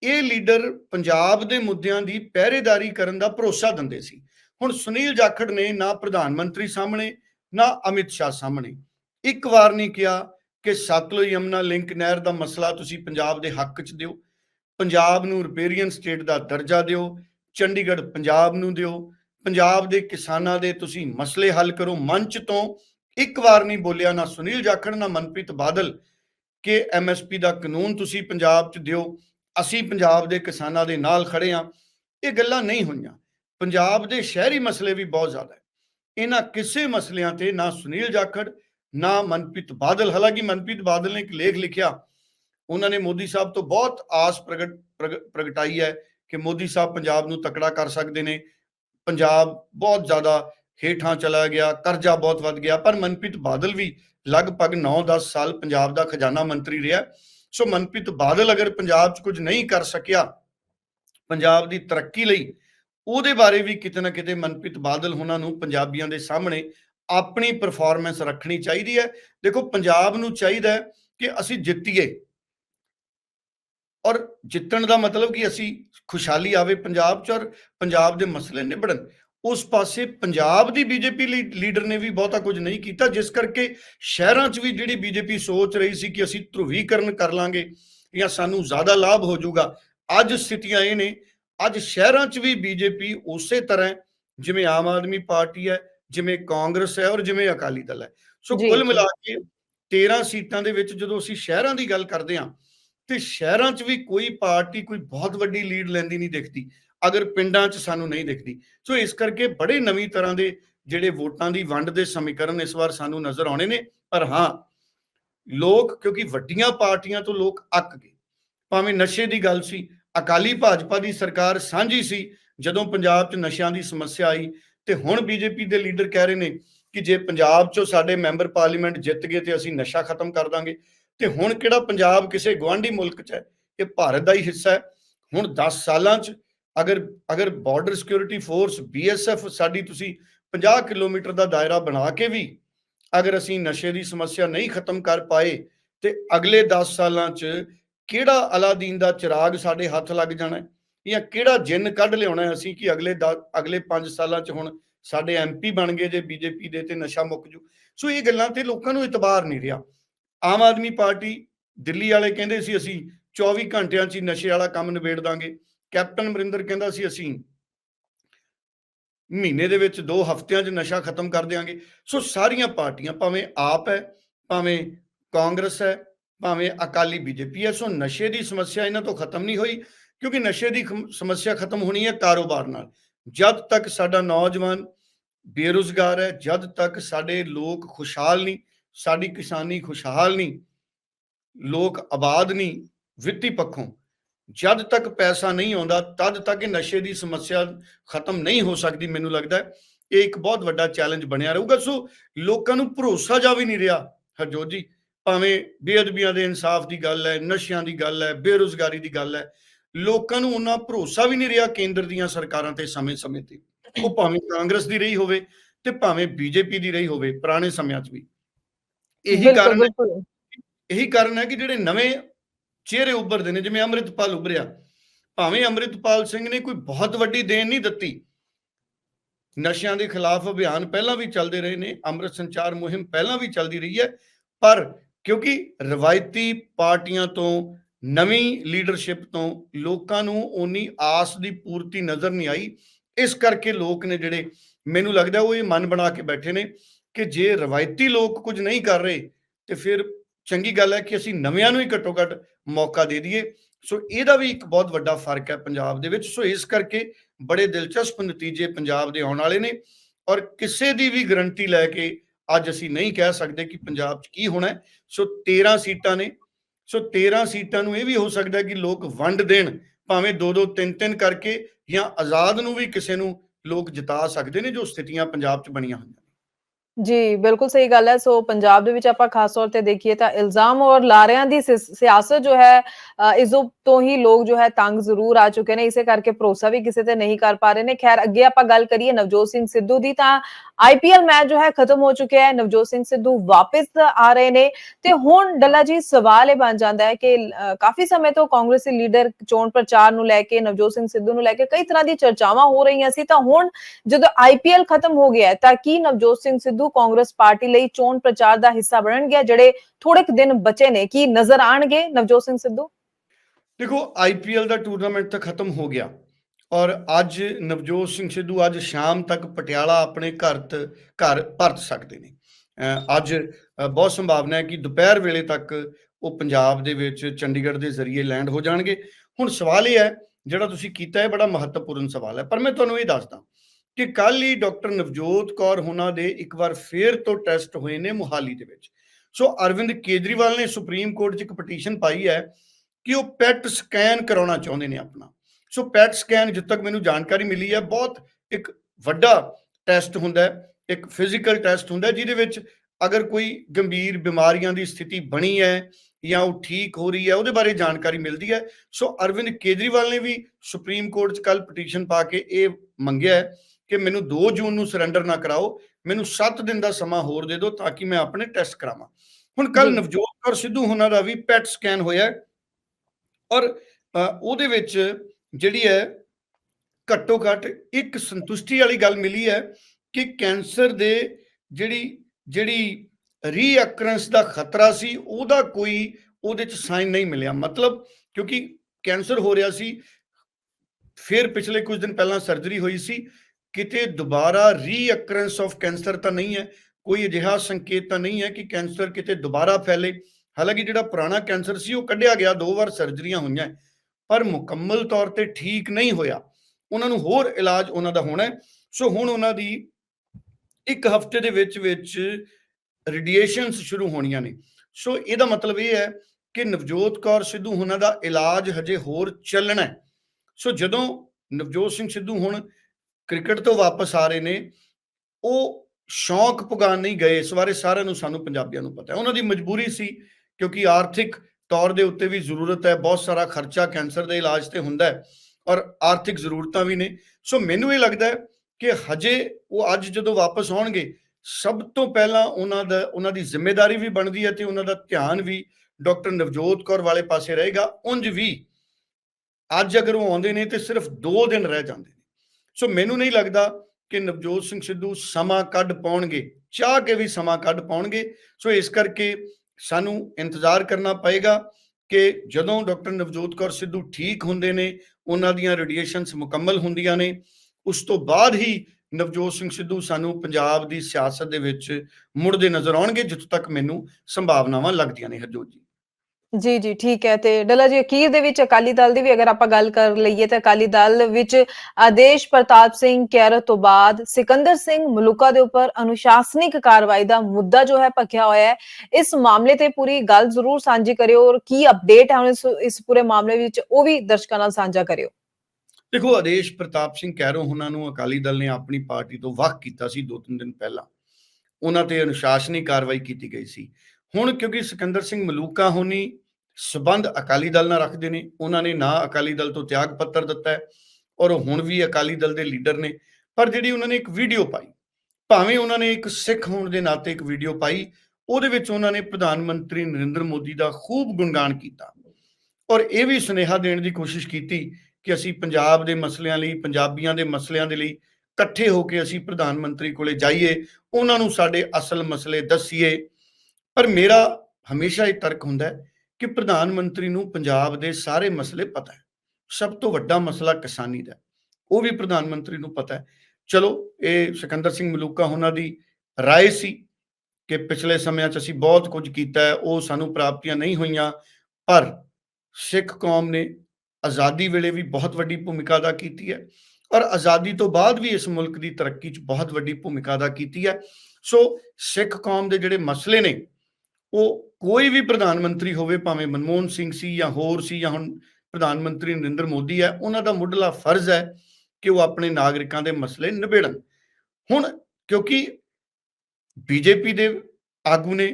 ਇਹ ਲੀਡਰ ਪੰਜਾਬ ਦੇ ਮੁੱਦਿਆਂ ਦੀ ਪਹਿਰੇਦਾਰੀ ਕਰਨ ਦਾ ਭਰੋਸਾ ਦਿੰਦੇ ਸੀ। ਹੁਣ ਸੁਨੀਲ ਜਾਖੜ ਨੇ ਨਾ ਪ੍ਰਧਾਨ ਮੰਤਰੀ ਸਾਹਮਣੇ, ਨਾ ਅਮਿਤ ਸ਼ਾਹ ਸਾਹਮਣੇ। ਇੱਕ ਵਾਰ ਨਹੀਂ ਕਿਹਾ ਕਿ ਸਤਲੁਜ ਯਮਨਾ ਲਿੰਕ ਨਹਿਰ ਦਾ ਮਸਲਾ ਤੁਸੀਂ ਪੰਜਾਬ ਦੇ ਹੱਕ 'ਚ ਦਿਓ, ਪੰਜਾਬ ਨੂੰ ਰਿਪੇਰੀਅਨ ਸਟੇਟ ਦਾ ਦਰਜਾ ਦਿਓ ਚੰਡੀਗੜ੍ਹ ਪੰਜਾਬ ਨੂੰ ਦਿਓ। ਪੰਜਾਬ ਦੇ ਕਿਸਾਨਾਂ ਦੇ ਤੁਸੀਂ ਮਸਲੇ ਹੱਲ ਕਰੋ। ਮੰਚ ਤੋਂ ਇੱਕ ਵਾਰ ਨਹੀਂ ਬੋਲਿਆ, ਨਾ ਸੁਨੀਲ ਜਾਖੜ, ਨਾ ਮਨਪ੍ਰੀਤ ਬਾਦਲ ਕਿ ਐਮਐਸਪੀ ਦਾ ਕਾਨੂੰਨ ਤੁਸੀਂ ਪੰਜਾਬ 'ਚ ਦਿਓ। ਅਸੀਂ ਪੰਜਾਬ ਦੇ ਕਿਸਾਨਾਂ ਦੇ ਨਾਲ ਖੜੇ ਹਾਂ। ਇਹ ਗੱਲਾਂ ਨਹੀਂ ਹੋਈਆਂ। ਪੰਜਾਬ ਦੇ ਸ਼ਹਿਰੀ ਮਸਲੇ ਵੀ ਬਹੁਤ ਜ਼ਿਆਦਾ ਹੈ। ਇਹਨਾਂ ਕਿਸੇ ਮਸਲਿਆਂ ਤੇ ਨਾ ਸੁਨੀਲ ਜਾਖੜ, ਨਾ ਮਨਪ੍ਰੀਤ ਬਾਦਲ। ਹਾਲਾਂਕਿ ਮਨਪ੍ਰੀਤ ਬਾਦਲ ਨੇ ਇੱਕ ਲੇਖ ਲਿਖਿਆ। ਉਹਨਾਂ ਨੇ ਮੋਦੀ ਸਾਹਿਬ ਤੋਂ ਬਹੁਤ ਆਸ ਪ੍ਰਗਟ, ਪ੍ਰਗ- ਪ੍ਰਗਟਾਈ ਹੈ। ਕਿ ਮੋਦੀ ਸਾਹਿਬ ਪੰਜਾਬ ਨੂੰ ਤਕੜਾ ਕਰ ਸਕਦੇ ਨੇ। ਪੰਜਾਬ ਬਹੁਤ ਜ਼ਿਆਦਾ ਹੇਠਾਂ ਚਲਾ ਗਿਆ, ਕਰਜ਼ਾ ਬਹੁਤ ਵੱਧ ਗਿਆ, ਪਰ ਮਨਪ੍ਰੀਤ ਬਾਦਲ ਵੀ ਲਗਭਗ 9-10 ਸਾਲ ਪੰਜਾਬ ਦਾ ਖਜ਼ਾਨਾ ਮੰਤਰੀ ਰਿਹਾ। ਸੋ ਮਨਪ੍ਰੀਤ ਬਾਦਲ ਅਗਰ ਪੰਜਾਬ 'ਚ ਕੁਝ ਨਹੀਂ ਕਰ ਸਕਿਆ, ਪੰਜਾਬ ਦੀ ਤਰੱਕੀ ਲਈ, ਉਹਦੇ ਬਾਰੇ ਵੀ ਕਿਤੇ ਨਾ ਕਿਤੇ ਮਨਪ੍ਰੀਤ ਬਾਦਲ ਉਹਨਾਂ ਨੂੰ ਪੰਜਾਬੀਆਂ ਦੇ ਸਾਹਮਣੇ ਆਪਣੀ ਪਰਫਾਰਮੈਂਸ ਰੱਖਣੀ ਚਾਹੀਦੀ ਹੈ। ਦੇਖੋ, ਪੰਜਾਬ ਨੂੰ ਚਾਹੀਦਾ ਕਿ ਅਸੀਂ ਜਿੱਤੀਏ। ਔਰ ਜਿੱਤਣ ਦਾ ਮਤਲਬ ਕਿ ਅਸੀਂ ਖੁਸ਼ਹਾਲੀ ਆਵੇ ਪੰਜਾਬ 'ਚ ਔਰ ਪੰਜਾਬ ਦੇ ਮਸਲੇ ਨਿਬੜਨ ਉਸ ਪਾਸੇ ਪੰਜਾਬ ਦੀ ਬੀਜੇਪੀ ਲੀਡਰ ਨੇ ਵੀ ਬਹੁਤਾ ਕੁਝ ਨਹੀਂ ਕੀਤਾ ਜਿਸ ਕਰਕੇ ਸ਼ਹਿਰਾਂ 'ਚ ਵੀ ਜਿਹੜੀ ਬੀਜੇਪੀ ਸੋਚ ਰਹੀ ਸੀ ਕਿ ਅਸੀਂ ਧਰੁਵੀਕਰਨ ਕਰ ਲਾਂਗੇ ਜਾਂ ਸਾਨੂੰ ਜ਼ਿਆਦਾ ਲਾਭ ਹੋ ਜਾਊਗਾ ਅੱਜ ਸਥਿਤੀਆਂ ਇਹ ਨੇ ਅੱਜ ਸ਼ਹਿਰਾਂ 'ਚ ਵੀ ਬੀਜੇਪੀ ਉਸੇ ਤਰ੍ਹਾਂ ਜਿਵੇਂ ਆਮ ਆਦਮੀ ਪਾਰਟੀ ਹੈ ਜਿਵੇਂ ਕਾਂਗਰਸ ਹੈ ਔਰ ਜਿਵੇਂ ਅਕਾਲੀ ਦਲ ਹੈ ਸੋ ਕੁੱਲ। ਮਿਲਾ ਕੇ 13 ਸੀਟਾਂ ਦੇ ਵਿੱਚ ਜਦੋਂ ਅਸੀਂ ਸ਼ਹਿਰਾਂ ਦੀ ਗੱਲ ਕਰਦੇ ਹਾਂ ਤੇ ਸ਼ਹਿਰਾਂ 'ਚ ਵੀ ਕੋਈ ਪਾਰਟੀ, ਕੋਈ ਬਹੁਤ ਵੱਡੀ ਲੀਡ ਲੈਂਦੀ ਨਹੀਂ ਦਿਖਦੀ, ਅਗਰ ਪਿੰਡਾਂ 'ਚ ਸਾਨੂੰ ਨਹੀਂ ਦਿਖਦੀ। ਸੋ ਇਸ ਕਰਕੇ ਬੜੇ ਨਵੀਂ ਤਰ੍ਹਾਂ ਦੇ ਜਿਹੜੇ ਵੋਟਾਂ ਦੀ ਵੰਡ ਦੇ ਸਮੀਕਰਨ ਇਸ ਵਾਰ ਸਾਨੂੰ ਨਜ਼ਰ ਆਉਣੇ ਨੇ, ਪਰ ਹਾਂ, ਲੋਕ, ਕਿਉਂਕਿ ਵੱਡੀਆਂ ਪਾਰਟੀਆਂ ਤੋਂ ਲੋਕ ਅੱਕ ਗਏ। ਭਾਵੇਂ ਨਸ਼ੇ ਦੀ ਗੱਲ ਸੀ, ਅਕਾਲੀ ਭਾਜਪਾ ਦੀ ਸਰਕਾਰ ਸਾਂਝੀ ਸੀ, ਜਦੋਂ ਪੰਜਾਬ 'ਚ ਨਸ਼ਿਆਂ ਦੀ ਸਮੱਸਿਆ ਆਈ, ਤੇ ਹੁਣ ਬੀਜੇਪੀ ਦੇ ਲੀਡਰ ਕਹਿ ਰਹੇ ਨੇ ਕਿ ਜੇ ਪੰਜਾਬ 'ਚੋਂ ਸਾਡੇ ਮੈਂਬਰ ਪਾਰਲੀਮੈਂਟ ਜਿੱਤ ਗਏ ਤੇ ਅਸੀਂ ਨਸ਼ਾ ਖਤਮ ਕਰ ਦਾਂਗੇ ਤੇ ਹੁਣ ਕਿਹੜਾ ਪੰਜਾਬ ਕਿਸੇ ਗਵਾਂਢੀ ਮੁਲਕ 'ਚ ਹੈ ਇਹ ਭਾਰਤ ਦਾ ਹੀ ਹਿੱਸਾ ਹੈ? ਹੁਣ 10 ਸਾਲਾਂ 'ਚ ਅਗਰ ਅਗਰ ਬਾਰਡਰ ਸਿਕਿਉਰਿਟੀ ਫੋਰਸ ਬੀਐਸਐਫ ਸਾਡੀ ਤੁਸੀਂ 50 ਕਿਲੋਮੀਟਰ ਦਾ ਦਾਇਰਾ ਬਣਾ ਕੇ ਵੀ ਅਗਰ ਅਸੀਂ ਨਸ਼ੇ ਦੀ ਸਮੱਸਿਆ ਨਹੀਂ ਖਤਮ ਕਰ ਪਾਏ ਤੇ ਅਗਲੇ 10 ਸਾਲਾਂ 'ਚ ਕਿਹੜਾ ਅਲਾਦੀਨ ਦਾ ਚਿਰਾਗ ਸਾਡੇ ਹੱਥ ਲੱਗ ਜਾਣਾ ਜਾਂ ਕਿਹੜਾ ਜਿੰਨ ਕੱਢ ਲਿਆਉਣਾ ਅਸੀਂ ਕਿ ਅਗਲੇ ਦਸ- ਅਗਲੇ 5 ਸਾਲਾਂ 'ਚ ਹੁਣ ਸਾਡੇ ਐਮਪੀ ਬਣ ਗਏ ਜੇ ਬੀਜੇਪੀ ਦੇ ਤੇ ਨਸ਼ਾ ਮੁੱਕ ਜੂ? ਸੋ ਇਹ ਗੱਲਾਂ ਤੇ ਲੋਕਾਂ ਨੂੰ ਇਤਬਾਰ ਨਹੀਂ ਰਿਹਾ। ਆਮ ਆਦਮੀ ਪਾਰਟੀ ਦਿੱਲੀ ਵਾਲੇ ਕਹਿੰਦੇ ਸੀ, ਅਸੀਂ 24 ਘੰਟਿਆਂ 'ਚ ਹੀ ਨਸ਼ੇ ਵਾਲਾ ਕੰਮ ਨਿਬੇੜ ਦਾਂਗੇ। ਕੈਪਟਨ ਅਮਰਿੰਦਰ ਕਹਿੰਦਾ ਸੀ, ਅਸੀਂ ਮਹੀਨੇ ਦੇ ਵਿੱਚ 2 ਹਫ਼ਤਿਆਂ 'ਚ ਨਸ਼ਾ ਖਤਮ ਕਰ ਦਿਆਂਗੇ। ਸੋ ਸਾਰੀਆਂ ਪਾਰਟੀਆਂ ਭਾਵੇਂ ਆਪ ਹੈ, ਭਾਵੇਂ ਕਾਂਗਰਸ ਹੈ, ਭਾਵੇਂ ਅਕਾਲੀ ਬੀਜੇਪੀ ਹੈ, ਸੋ ਨਸ਼ੇ ਦੀ ਸਮੱਸਿਆ ਇਹਨਾਂ ਤੋਂ ਖਤਮ ਨਹੀਂ ਹੋਈ, ਕਿਉਂਕਿ ਨਸ਼ੇ ਦੀ ਖਮ- ਸਮੱਸਿਆ ਖਤਮ ਹੋਣੀ ਹੈ ਕਾਰੋਬਾਰ ਨਾਲ। ਜਦ ਤੱਕ ਸਾਡਾ ਨੌਜਵਾਨ ਬੇਰੁਜ਼ਗਾਰ ਹੈ, ਜਦ ਤੱਕ ਸਾਡੇ ਲੋਕ ਖੁਸ਼ਹਾਲ ਨਹੀਂ ਸਾਡੀ ਕਿਸਾਨੀ ਖੁਸ਼ਹਾਲ ਨਹੀਂ ਲੋਕ ਆਬਾਦ ਨਹੀਂ ਵਿੱਤੀ ਪੱਖੋਂ। ਜਦ ਤੱਕ ਪੈਸਾ ਨਹੀਂ ਆਉਂਦਾ, ਤਦ ਤੱਕ ਇਹ ਨਸ਼ੇ ਦੀ ਸਮੱਸਿਆ ਖਤਮ ਨਹੀਂ ਹੋ ਸਕਦੀ, ਮੈਨੂੰ ਲੱਗਦਾ ਇਹ ਇੱਕ ਬਹੁਤ ਵੱਡਾ ਚੈਲੰਜ ਬਣਿਆ ਰਹੂਗਾ। ਸੋ ਲੋਕਾਂ ਨੂੰ ਭਰੋਸਾ ਜਾ ਵੀ ਨਹੀਂ ਰਿਹਾ। ਹਰਜੋਤ ਜੀ, ਭਾਵੇਂ ਬੇਅਦਬੀਆਂ ਦੇ ਇਨਸਾਫ ਦੀ ਗੱਲ ਹੈ, ਨਸ਼ਿਆਂ ਦੀ ਗੱਲ ਹੈ, ਬੇਰੁਜ਼ਗਾਰੀ ਦੀ ਗੱਲ ਹੈ, ਲੋਕਾਂ ਨੂੰ ਉਹਨਾਂ ਭਰੋਸਾ ਵੀ ਨਹੀਂ ਰਿਹਾ ਕੇਂਦਰ ਦੀਆਂ ਸਰਕਾਰਾਂ ਤੇ ਸਮੇਂ-ਸਮੇਂ ਤੇ। ਉਹ ਭਾਵੇਂ ਕਾਂਗਰਸ ਦੀ ਰਹੀ ਹੋਵੇ ਤੇ ਭਾਵੇਂ ਬੀਜੇਪੀ ਦੀ ਰਹੀ ਹੋਵੇ, ਪੁਰਾਣੇ ਸਮਿਆਂ 'ਚ ਵੀ। ਇਹੀ ਕਾਰਨ ਇਹੀ ਕਾਰਨ ਹੈ ਕਿ ਜਿਹੜੇ ਨਵੇਂ ਚਿਹਰੇ ਉੱਭਰਦੇ ਨੇ ਜਿਵੇਂ ਅੰਮ੍ਰਿਤਪਾਲ ਉੱਭਰਿਆ ਭਾਵੇਂ ਅੰਮ੍ਰਿਤਪਾਲ ਸਿੰਘ ਨੇ ਕੋਈ ਬਹੁਤ ਵੱਡੀ ਦੇਣ ਨਹੀਂ ਦਿੱਤੀ ਨਸ਼ਿਆਂ ਦੇ ਖਿਲਾਫ ਅਭਿਆਨ ਪਹਿਲਾਂ ਵੀ ਚੱਲਦੇ ਰਹੇ ਨੇ ਅੰਮ੍ਰਿਤ ਸੰਚਾਰ ਮੁਹਿੰਮ ਪਹਿਲਾਂ ਵੀ ਚੱਲਦੀ ਰਹੀ ਹੈ ਪਰ ਕਿਉਂਕਿ ਰਵਾਇਤੀ ਪਾਰਟੀਆਂ ਤੋਂ ਨਵੀਂ ਲੀਡਰਸ਼ਿਪ ਤੋਂ ਲੋਕਾਂ ਨੂੰ ਉਨੀ ਆਸ ਦੀ ਪੂਰਤੀ ਨਜ਼ਰ ਨਹੀਂ ਆਈ ਇਸ ਕਰਕੇ ਲੋਕ ਨੇ ਜਿਹੜੇ ਮੈਨੂੰ ਲੱਗਦਾ ਉਹ ਇਹ ਮਨ ਬਣਾ ਕੇ ਬੈਠੇ ਨੇ ਕਿ ਜੇ ਰਵਾਇਤੀ ਲੋਕ ਕੁਝ ਨਹੀਂ ਕਰ ਰਹੇ, ਤੇ ਫਿਰ ਚੰਗੀ ਗੱਲ ਹੈ ਕਿ ਅਸੀਂ ਨਵਿਆਂ ਨੂੰ ਹੀ ਘੱਟੋ ਘੱਟ ਮੌਕਾ ਦੇ ਦਈਏ। ਸੋ ਇਹਦਾ ਵੀ ਇੱਕ ਬਹੁਤ ਵੱਡਾ ਫ਼ਰਕ ਹੈ ਪੰਜਾਬ ਦੇ ਵਿੱਚ। ਸੋ ਇਸ ਕਰਕੇ ਬੜੇ ਦਿਲਚਸਪ ਨਤੀਜੇ ਪੰਜਾਬ ਦੇ ਆਉਣ ਵਾਲੇ ਨੇ ਔਰ ਕਿਸੇ ਦੀ ਵੀ ਗਰੰਟੀ ਲੈ ਕੇ ਅੱਜ ਅਸੀਂ ਨਹੀਂ ਕਹਿ ਸਕਦੇ ਕਿ ਪੰਜਾਬ 'ਚ ਕੀ ਹੋਣਾ ਸੋ 13 ਸੀਟਾਂ ਨੇ। ਸੋ 13 ਸੀਟਾਂ ਨੂੰ ਇਹ ਵੀ ਹੋ ਸਕਦਾ ਕਿ ਲੋਕ ਵੰਡ ਦੇਣ, ਭਾਵੇਂ ਦੋ ਦੋ, ਤਿੰਨ ਤਿੰਨ ਕਰਕੇ ਜਾਂ ਆਜ਼ਾਦ ਨੂੰ ਵੀ ਕਿਸੇ ਨੂੰ ਲੋਕ ਜਿਤਾ ਸਕਦੇ ਨੇ ਜੋ ਸਥਿਤੀਆਂ ਪੰਜਾਬ 'ਚ ਬਣੀਆਂ ਹੋਈਆਂ ਜੀ, ਬਿਲਕੁਲ ਸਹੀ ਗੱਲ ਹੈ। ਸੋ ਪੰਜਾਬ ਦੇ ਵਿੱਚ ਆਪਾਂ ਖਾਸ ਤੌਰ ਤੇ ਦੇਖੀਏ ਤਾਂ ਇਲਜ਼ਾਮ ਔਰ ਲਾਰਿਆਂ ਦੀ ਸਿਆਸਤ ਜੋ ਹੈ ਇਸ ਦੇ ਤੋਂ ਹੀ ਲੋਕ ਜੋ ਹੈ ਤੰਗ ਜ਼ਰੂਰ ਆ ਚੁੱਕੇ ਨੇ, ਇਸੇ ਕਰਕੇ ਭਰੋਸਾ ਵੀ ਕਿਸੇ ਤੇ ਨਹੀਂ ਕਰ ਪਾ ਰਹੇ ਨੇ। ਖੈਰ, ਅੱਗੇ ਆਪਾਂ ਗੱਲ ਕਰੀਏ ਨਵਜੋਤ ਸਿੰਘ ਸਿੱਧੂ ਦੀ ਤਾਂ ਆਈਪੀਐਲ ਮੈਚ ਜੋ ਹੈ ਖਤਮ ਹੋ ਚੁੱਕਿਆ ਹੈ। ਨਵਜੋਤ ਸਿੰਘ ਸਿੱਧੂ ਵਾਪਸ ਆ ਰਹੇ ਨੇ ਤੇ ਹੁਣ ਡੱਲਾ ਜੀ ਸਵਾਲ ਇਹ ਬਣ ਜਾਂਦਾ ਹੈ ਕਿ ਕਾਫੀ ਸਮੇਂ ਤੋਂ ਕਾਂਗਰਸੀ ਲੀਡਰ ਚੋਣ ਪ੍ਰਚਾਰ ਨੂੰ ਲੈ ਕੇ, ਨਵਜੋਤ ਸਿੰਘ ਸਿੱਧੂ ਨੂੰ ਲੈ ਕੇ ਕਈ ਤਰ੍ਹਾਂ ਦੀ ਚਰਚਾਵਾਂ ਹੋ ਰਹੀਆਂ ਸੀ। ਤਾਂ ਹੁਣ ਜਦੋਂ ਆਈਪੀਐਲ ਖਤਮ ਹੋ ਗਿਆ ਤਾਂ ਕੀ ਨਵਜੋਤ ਸਿੰਘ ਸਿੱਧੂ ਕਾਂਗਰਸ ਪਾਰਟੀ ਲਈ ਚੋਣ ਪ੍ਰਚਾਰ ਦਾ ਹਿੱਸਾ ਬਣਨਗੇ? ਜਿਹੜੇ ਥੋੜੇ ਕੁ ਦਿਨ ਬਚੇ ਨੇ, ਕੀ ਨਜ਼ਰ ਆਣਗੇ ਨਵਜੋਤ ਸਿੰਘ ਸਿੱਧੂ? ਦੇਖੋ ਆਈਪੀਐਲ ਦਾ ਟੂਰਨਾਮੈਂਟ ਤਾਂ ਖਤਮ ਹੋ ਗਿਆ। ਔਰ ਅੱਜ ਨਵਜੋਤ ਸਿੰਘ ਸਿੱਧੂ ਅੱਜ ਸ਼ਾਮ ਤੱਕ ਪਟਿਆਲਾ ਆਪਣੇ ਘਰ ਤ, ਘਰ ਪਰਤ ਸਕਦੇ ਨੇ। ਅੱਜ ਬਹੁਤ ਸੰਭਾਵਨਾ ਹੈ ਕਿ ਦੁਪਹਿਰ ਵੇਲੇ ਤੱਕ ਉਹ ਪੰਜਾਬ ਦੇ ਵਿੱਚ ਚੰਡੀਗੜ੍ਹ ਦੇ ਜ਼ਰੀਏ ਲੈਂਡ ਹੋ ਜਾਣਗੇ। ਹੁਣ ਸਵਾਲ ਇਹ ਹੈ, ਜਿਹੜਾ ਤੁਸੀਂ ਕੀਤਾ ਹੈ ਬੜਾ ਮਹੱਤਵਪੂਰਨ ਸਵਾਲ ਹੈ। ਪਰ ਮੈਂ ਤੁਹਾਨੂੰ ਇਹ ਦੱਸਦਾ ਕਿ ਕੱਲ ਹੀ ਡਾਕਟਰ ਨਵਜੋਤ ਕੌਰ ਹੋਣਾ ਦੇ ਇੱਕ ਵਾਰ ਫੇਰ ਤੋਂ ਟੈਸਟ ਹੋਏ ਨੇ ਮੁਹਾਲੀ ਦੇ ਵਿੱਚ। ਸੋ ਅਰਵਿੰਦ ਕੇਜਰੀਵਾਲ ਨੇ ਸੁਪਰੀਮ ਕੋਰਟ 'ਚ ਇੱਕ ਪਟੀਸ਼ਨ ਪਾਈ ਹੈ ਕਿ ਉਹ ਪੈਟ ਸਕੈਨ ਕਰਾਉਣਾ ਚਾਹੁੰਦੇ ਨੇ ਆਪਣਾ। ਸੋ ਪੈਟ ਸਕੈਨ ਜਿੱਦ ਤੱਕ ਮੈਨੂੰ ਜਾਣਕਾਰੀ ਮਿਲੀ ਹੈ ਬਹੁਤ ਇੱਕ ਵੱਡਾ ਟੈਸਟ ਹੁੰਦਾ ਹੈ ਇੱਕ ਫਿਜ਼ੀਕਲ ਟੈਸਟ ਹੁੰਦਾ ਹੈ ਜਿਹਦੇ ਵਿੱਚ ਅਗਰ ਕੋਈ ਗੰਭੀਰ ਬਿਮਾਰੀਆਂ ਦੀ ਸਥਿਤੀ ਬਣੀ ਹੈ ਜਾਂ ਉਹ ਠੀਕ ਹੋ ਰਹੀ ਹੈ ਉਹਦੇ ਬਾਰੇ ਜਾਣਕਾਰੀ ਮਿਲਦੀ ਹੈ। ਸੋ ਅਰਵਿੰਦ ਕੇਜਰੀਵਾਲ ਨੇ ਵੀ ਸੁਪਰੀਮ ਕੋਰਟ 'ਚ ਕੱਲ ਪਟੀਸ਼ਨ ਪਾ ਕੇ ਇਹ ਮੰਗਿਆ ਹੈ ਕਿ ਮੈਨੂੰ 2 ਜੂਨ ਨੂੰ ਸਰੈਂਡਰ ਨਾ ਕਰਾਓ ਮੈਨੂੰ 7 ਦਿਨ ਦਾ ਸਮਾਂ ਹੋਰ ਦੇ ਦਿਓ ਤਾਂ ਕਿ ਮੈਂ ਆਪਣੇ ਟੈਸਟ ਕਰਾਵਾਂ। ਹੁਣ ਕੱਲ। ਨਵਜੋਤ ਕੌਰ ਸਿੱਧੂ ਹੁਣਾਂ ਦਾ ਵੀ ਪੈਟ ਸਕੈਨ ਹੋਇਆ ਔਰ ਉਹਦੇ ਵਿੱਚ ਜਿਹੜੀ ਹੈ, ਘੱਟੋ ਘੱਟ ਇੱਕ ਸੰਤੁਸ਼ਟੀ ਵਾਲੀ ਗੱਲ ਮਿਲੀ ਹੈ ਕਿ ਕੈਂਸਰ ਦੇ ਜਿਹੜੀ ਜਿਹੜੀ ਰੀਅਕਰੈਂਸ ਦਾ ਖਤਰਾ ਸੀ, ਉਹਦਾ ਕੋਈ ਉਹਦੇ ਚ ਸਾਈਨ ਨਹੀਂ ਮਿਲਿਆ। ਮਤਲਬ ਕਿਉਂਕਿ ਕੈਂਸਰ ਹੋ ਰਿਹਾ ਸੀ, ਫਿਰ ਪਿਛਲੇ ਕੁਝ ਦਿਨ ਪਹਿਲਾਂ ਸਰਜਰੀ ਹੋਈ ਸੀ, ਕਿਤੇ ਦੁਬਾਰਾ ਰੀਅਕਰੈਂਸ ਆਫ ਕੈਂਸਰ ਤਾਂ ਨਹੀਂ ਹੈ, ਕੋਈ ਅਜਿਹਾ ਸੰਕੇਤ ਤਾਂ ਨਹੀਂ ਹੈ ਕਿ ਕੈਂਸਰ ਕਿਤੇ ਦੁਬਾਰਾ ਫੈਲੇ। ਹਾਲਾਂਕਿ ਜਿਹੜਾ ਪੁਰਾਣਾ ਕੈਂਸਰ ਸੀ, ਉਹ ਕੱਢਿਆ ਗਿਆ, ਦੋ ਵਾਰ ਸਰਜਰੀਆਂ ਹੋਈਆਂ ਪਰ ਮੁਕੰਮਲ ਤੌਰ ਤੇ ਠੀਕ ਨਹੀਂ ਹੋਇਆ। ਉਹਨਾਂ ਨੂੰ ਹੋਰ ਇਲਾਜ ਉਹਨਾਂ ਦਾ ਹੋਣਾ ਸੋ ਹੁਣ ਉਹਨਾਂ ਦੀ ਇੱਕ ਹਫ਼ਤੇ ਦੇ ਵਿੱਚ ਵਿੱਚ ਰੇਡੀਏਸ਼ਨਸ ਸ਼ੁਰੂ ਹੋਣੀਆਂ ਨੇ। ਸੋ ਇਹਦਾ ਮਤਲਬ ਇਹ ਹੈ ਕਿ ਨਵਜੋਤ ਕੌਰ ਸਿੱਧੂ ਉਹਨਾਂ ਦਾ ਇਲਾਜ ਹਜੇ ਹੋਰ ਚੱਲਣਾ ਹੈ। ਸੋ ਜਦੋਂ ਨਵਜੋਤ ਸਿੰਘ ਸਿੱਧੂ ਹੁਣ ਕ੍ਰਿਕਟ ਤੋਂ ਵਾਪਸ ਆ ਰਹੇ ਨੇ, ਉਹ ਸ਼ੌਂਕ ਪੁਗਾਨ ਨਹੀਂ ਗਏ। ਇਸ ਬਾਰੇ ਸਾਰਿਆਂ ਨੂੰ, ਸਾਨੂੰ ਪੰਜਾਬੀਆਂ ਨੂੰ ਪਤਾ ਹੈ। ਉਹਨਾਂ ਦੀ ਮਜਬੂਰੀ ਸੀ ਕਿਉਂਕਿ ਆਰਥਿਕ ਤੌਰ ਦੇ ਉੱਤੇ ਵੀ ਜ਼ਰੂਰਤ ਹੈ, ਬਹੁਤ ਸਾਰਾ ਖਰਚਾ ਕੈਂਸਰ ਦੇ ਇਲਾਜ ਤੇ ਹੁੰਦਾ ਹੈ ਔਰ ਆਰਥਿਕ ਜ਼ਰੂਰਤਾਂ ਵੀ ਨੇ। ਸੋ ਮੈਨੂੰ ਇਹ ਲੱਗਦਾ ਹੈ ਕਿ ਹਜੇ ਉਹ ਅੱਜ ਜਦੋਂ ਵਾਪਸ ਆਉਣਗੇ, ਸਭ ਤੋਂ ਪਹਿਲਾਂ ਉਹਨਾਂ ਦਾ, ਉਹਨਾਂ ਦੀ ਜ਼ਿੰਮੇਵਾਰੀ ਵੀ ਬਣਦੀ ਹੈ ਤੇ ਉਹਨਾਂ ਦਾ ਧਿਆਨ ਵੀ ਡਾਕਟਰ ਨਵਜੋਤ ਕੌਰ ਵਾਲੇ ਪਾਸੇ ਰਹੇਗਾ। ਉਂਝ ਵੀ ਅੱਜ ਅਗਰ ਉਹ ਆਉਂਦੇ ਨੇ ਤੇ ਸਿਰਫ 2 ਦਿਨ ਰਹਿ ਜਾਂਦੇ ਨੇ। ਸੋ ਮੈਨੂੰ ਨਹੀਂ ਲੱਗਦਾ ਕਿ ਨਵਜੋਤ ਸਿੰਘ ਸਿੱਧੂ ਸਮਾਂ ਕੱਢ ਪਾਉਣਗੇ, ਚਾਹ ਕੇ ਵੀ ਸਮਾਂ ਕੱਢ ਪਾਉਣਗੇ। ਸੋ ਇਸ ਕਰਕੇ ਸਾਨੂੰ ਇੰਤਜ਼ਾਰ ਕਰਨਾ ਪਏਗਾ ਕਿ ਜਦੋਂ ਡਾਕਟਰ ਨਵਜੋਤ ਕੌਰ ਸਿੱਧੂ ਠੀਕ ਹੁੰਦੇ ਨੇ, ਉਹਨਾਂ ਦੀਆਂ ਰੇਡੀਏਸ਼ਨਸ ਮੁਕੰਮਲ ਹੁੰਦੀਆਂ ਨੇ, ਉਸ ਤੋਂ ਬਾਅਦ ਹੀ ਨਵਜੋਤ ਸਿੰਘ ਸਿੱਧੂ ਸਾਨੂੰ ਪੰਜਾਬ ਦੀ ਸਿਆਸਤ ਦੇ ਵਿੱਚ ਮੁੜਦੇ ਨਜ਼ਰ ਆਉਣਗੇ, ਜਿੱਥੋਂ ਤੱਕ ਮੈਨੂੰ ਸੰਭਾਵਨਾਵਾਂ ਲੱਗਦੀਆਂ ਨੇ ਹਰਜੋਤ ਜੀ। ਜੀ ਜੀ, ਠੀਕ ਹੈ ਤੇ ਡੱਲਾ ਜੀ, ਅਖੀਰ ਦੇ ਵਿੱਚ ਅਕਾਲੀ ਦਲ ਦੀ ਵੀ ਅਗਰ ਆਪਾਂ ਗੱਲ ਕਰ ਲਈਏ ਤਾਂ ਅਕਾਲੀ ਦਲ ਵਿੱਚ ਆਦੇਸ਼ ਪ੍ਰਤਾਪ ਸਿੰਘ ਕੈਰਤ ਤੋਂ ਬਾਅਦ ਸਿਕੰਦਰ ਸਿੰਘ ਮਲੂਕਾ ਦੇ ਉੱਪਰ ਅਨੁਸ਼ਾਸਨਿਕ ਕਾਰਵਾਈ ਦਾ ਮੁੱਦਾ ਜੋ ਹੈ ਭਖਿਆ ਹੋਇਆ ਹੈ। ਇਸ ਮਾਮਲੇ ਤੇ ਪੂਰੀ ਗੱਲ ਜ਼ਰੂਰ ਸਾਂਝੀ ਕਰਿਓ ਔਰ ਕੀ ਅਪਡੇਟ ਹੈ ਇਸ ਪੂਰੇ ਮਾਮਲੇ ਵਿੱਚ ਉਹ ਵੀ ਦਰਸ਼ਕਾਂ ਨਾਲ ਸਾਂਝਾ ਕਰਿਓ। ਦੇਖੋ, ਆਦੇਸ਼ ਪ੍ਰਤਾਪ ਸਿੰਘ ਕੈਰੋ ਉਹਨਾਂ ਨੂੰ ਅਕਾਲੀ ਦਲ ਨੇ ਆਪਣੀ ਪਾਰਟੀ ਤੋਂ ਵੱਖ ਕੀਤਾ ਸੀ ਦੋ ਤਿੰਨ ਦਿਨ ਪਹਿਲਾਂ। ਉਹਨਾਂ ਤੇ ਅਨੁਸ਼ਾਸਨੀ ਕਾਰਵਾਈ ਕੀਤੀ ਗਈ ਸੀ। ਹੁਣ ਕਿਉਂਕਿ ਸਿਕੰਦਰ ਸਿੰਘ ਮਲੂਕਾ ਹੋਣੀ ਸਬੰਧ ਅਕਾਲੀ ਦਲ ਨਾਲ ਰੱਖਦੇ ਨੇ, ਉਹਨਾਂ ਨੇ ਨਾ ਅਕਾਲੀ ਦਲ ਤੋਂ ਤਿਆਗ ਪੱਤਰ ਦਿੱਤਾ ਹੈ ਔਰ ਹੁਣ ਵੀ ਅਕਾਲੀ ਦਲ ਦੇ ਲੀਡਰ ਨੇ, ਪਰ ਜਿਹੜੀ ਉਹਨਾਂ ਨੇ ਇੱਕ ਵੀਡੀਓ ਪਾਈ, ਭਾਵੇਂ ਉਹਨਾਂ ਨੇ ਇੱਕ ਸਿੱਖ ਹੋਣ ਦੇ ਨਾਤੇ ਇੱਕ ਵੀਡੀਓ ਪਾਈ, ਉਹਦੇ ਵਿੱਚ ਉਹਨਾਂ ਨੇ ਪ੍ਰਧਾਨ ਮੰਤਰੀ ਨਰਿੰਦਰ ਮੋਦੀ ਦਾ ਖੂਬ ਗੁਣਗਾਨ ਕੀਤਾ ਔਰ ਇਹ ਵੀ ਸੁਨੇਹਾ ਦੇਣ ਦੀ ਕੋਸ਼ਿਸ਼ ਕੀਤੀ ਕਿ ਅਸੀਂ ਪੰਜਾਬ ਦੇ ਮਸਲਿਆਂ ਲਈ, ਪੰਜਾਬੀਆਂ ਦੇ ਮਸਲਿਆਂ ਦੇ ਲਈ ਇਕੱਠੇ ਹੋ ਕੇ ਅਸੀਂ ਪ੍ਰਧਾਨ ਮੰਤਰੀ ਕੋਲੇ ਜਾਈਏ, ਉਹਨਾਂ ਨੂੰ ਸਾਡੇ ਅਸਲ ਮਸਲੇ ਦੱਸੀਏ, ਪਰ ਮੇਰਾ ਹਮੇਸ਼ਾ ਇਹ ਤਰਕ ਹੁੰਦਾ ਹੈ ਕਿ ਪ੍ਰਧਾਨ ਮੰਤਰੀ ਨੂੰ ਪੰਜਾਬ ਦੇ ਸਾਰੇ ਮਸਲੇ ਪਤਾ ਹੈ। ਸਭ ਤੋਂ ਵੱਡਾ ਮਸਲਾ ਕਿਸਾਨੀ ਦਾ ਉਹ ਵੀ ਪ੍ਰਧਾਨ ਮੰਤਰੀ ਨੂੰ ਪਤਾ ਹੈ। ਚਲੋ, ਇਹ ਸਿਕੰਦਰ ਸਿੰਘ ਮਲੂਕਾ ਉਹਨਾਂ ਦੀ ਰਾਏ ਸੀ ਕਿ ਪਿਛਲੇ ਸਮਿਆਂ 'ਚ ਅਸੀਂ ਬਹੁਤ ਕੁਝ ਕੀਤਾ ਹੈ, ਉਹ ਸਾਨੂੰ ਪ੍ਰਾਪਤੀਆਂ ਨਹੀਂ ਹੋਈਆਂ, ਪਰ ਸਿੱਖ ਕੌਮ ਨੇ ਆਜ਼ਾਦੀ ਵੇਲੇ ਵੀ ਬਹੁਤ ਵੱਡੀ ਭੂਮਿਕਾ ਅਦਾ ਕੀਤੀ ਹੈ ਔਰ ਆਜ਼ਾਦੀ ਤੋਂ ਬਾਅਦ ਵੀ ਇਸ ਮੁਲਕ ਦੀ ਤਰੱਕੀ 'ਚ ਬਹੁਤ ਵੱਡੀ ਭੂਮਿਕਾ ਅਦਾ ਕੀਤੀ ਹੈ। ਸੋ ਸਿੱਖ ਕੌਮ ਦੇ ਜਿਹੜੇ ਮਸਲੇ ਨੇ ਉਹ ਕੋਈ ਵੀ ਪ੍ਰਧਾਨ ਮੰਤਰੀ ਹੋਵੇ, ਭਾਵੇਂ ਮਨਮੋਹਨ ਸਿੰਘ ਸੀ ਜਾਂ ਹੋਰ ਸੀ ਜਾਂ ਹੁਣ ਪ੍ਰਧਾਨ ਮੰਤਰੀ ਨਰਿੰਦਰ ਮੋਦੀ ਹੈ, ਉਹਨਾਂ ਦਾ ਮੁੱਢਲਾ ਫਰਜ਼ ਹੈ ਕਿ ਉਹ ਆਪਣੇ ਨਾਗਰਿਕਾਂ ਦੇ ਮਸਲੇ ਨਿਬੇੜਨ। ਹੁਣ ਕਿਉਂਕਿ ਬੀਜੇਪੀ ਦੇ ਆਗੂ ਨੇ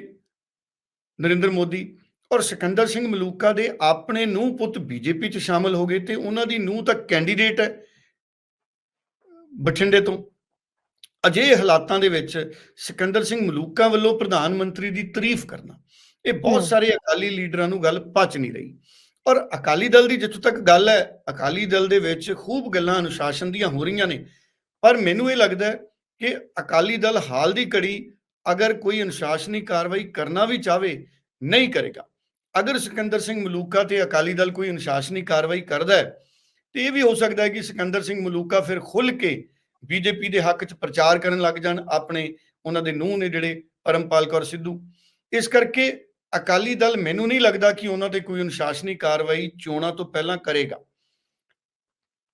ਨਰਿੰਦਰ ਮੋਦੀ ਔਰ ਸਿਕੰਦਰ ਸਿੰਘ ਮਲੂਕਾ ਦੇ ਆਪਣੇ ਨੂੰ ਪੁੱਤ ਬੀਜੇਪੀ ਚ ਸ਼ਾਮਲ ਹੋ ਗਏ ਤੇ ਉਹਨਾਂ ਦੀ ਨੂੰ ਤਾਂ ਕੈਂਡੀਡੇਟ ਹੈ ਬਠਿੰਡੇ ਤੋਂ। ਅਜਿਹੇ ਹਾਲਾਤਾਂ ਦੇ ਵਿੱਚ ਸਿਕੰਦਰ ਸਿੰਘ ਮਲੂਕਾ ਵੱਲੋਂ ਪ੍ਰਧਾਨ ਮੰਤਰੀ ਦੀ ਤਾਰੀਫ ਕਰਨਾ। ਇਹ ਬਹੁਤ। ਸਾਰੇ ਅਕਾਲੀ ਲੀਡਰਾਂ ਨੂੰ ਗੱਲ ਪਚ ਨਹੀਂ ਰਹੀ। ਔਰ ਅਕਾਲੀ ਦਲ ਦੀ ਜਿੱਥੋਂ ਤੱਕ ਗੱਲ ਹੈ ਅਕਾਲੀ ਦਲ ਦੇ ਵਿੱਚ ਖੂਬ ਗੱਲਾਂ ਅਨੁਸ਼ਾਸਨ ਦੀਆਂ ਹੋ ਰਹੀਆਂ ਨੇ। ਪਰ ਮੈਨੂੰ ਇਹ ਲੱਗਦਾ ਹੈ ਕਿ ਅਕਾਲੀ ਦਲ ਹਾਲ ਦੀ ਘੜੀ ਅਗਰ ਕੋਈ ਅਨੁਸ਼ਾਸਨੀ ਕਾਰਵਾਈ ਕਰਨਾ ਵੀ ਚਾਵੇ ਨਹੀਂ ਕਰੇਗਾ। ਅਗਰ ਸਿਕੰਦਰ ਸਿੰਘ ਮਲੂਕਾ ਤੇ ਅਕਾਲੀ ਦਲ ਕੋਈ ਅਨੁਸ਼ਾਸਨੀ ਕਾਰਵਾਈ ਕਰਦਾ ਹੈ ਤੇ ਇਹ ਵੀ ਹੋ ਸਕਦਾ ਹੈ ਕਿ ਸਿਕੰਦਰ ਸਿੰਘ ਮਲੂਕਾ ਫਿਰ ਖੁੱਲ ਕੇ ਬੀਜੇਪੀ ਦੇ ਹੱਕ 'ਚ ਪ੍ਰਚਾਰ ਕਰਨ ਲੱਗ ਜਾਣ, ਆਪਣੇ ਉਹਨਾਂ ਦੇ ਨੂੰਹ ਨੇ ਜਿਹੜੇ ਪਰਮਪਾਲ ਕੌਰ ਸਿੱਧੂ। ਇਸ ਕਰਕੇ ਅਕਾਲੀ ਦਲ ਮੈਨੂੰ ਨਹੀਂ ਲੱਗਦਾ ਕਿ ਉਹਨਾਂ ਤੇ ਕੋਈ ਅਨੁਸ਼ਾਸਨੀ ਕਾਰਵਾਈ ਚੋਣਾਂ ਤੋਂ ਪਹਿਲਾਂ ਕਰੇਗਾ।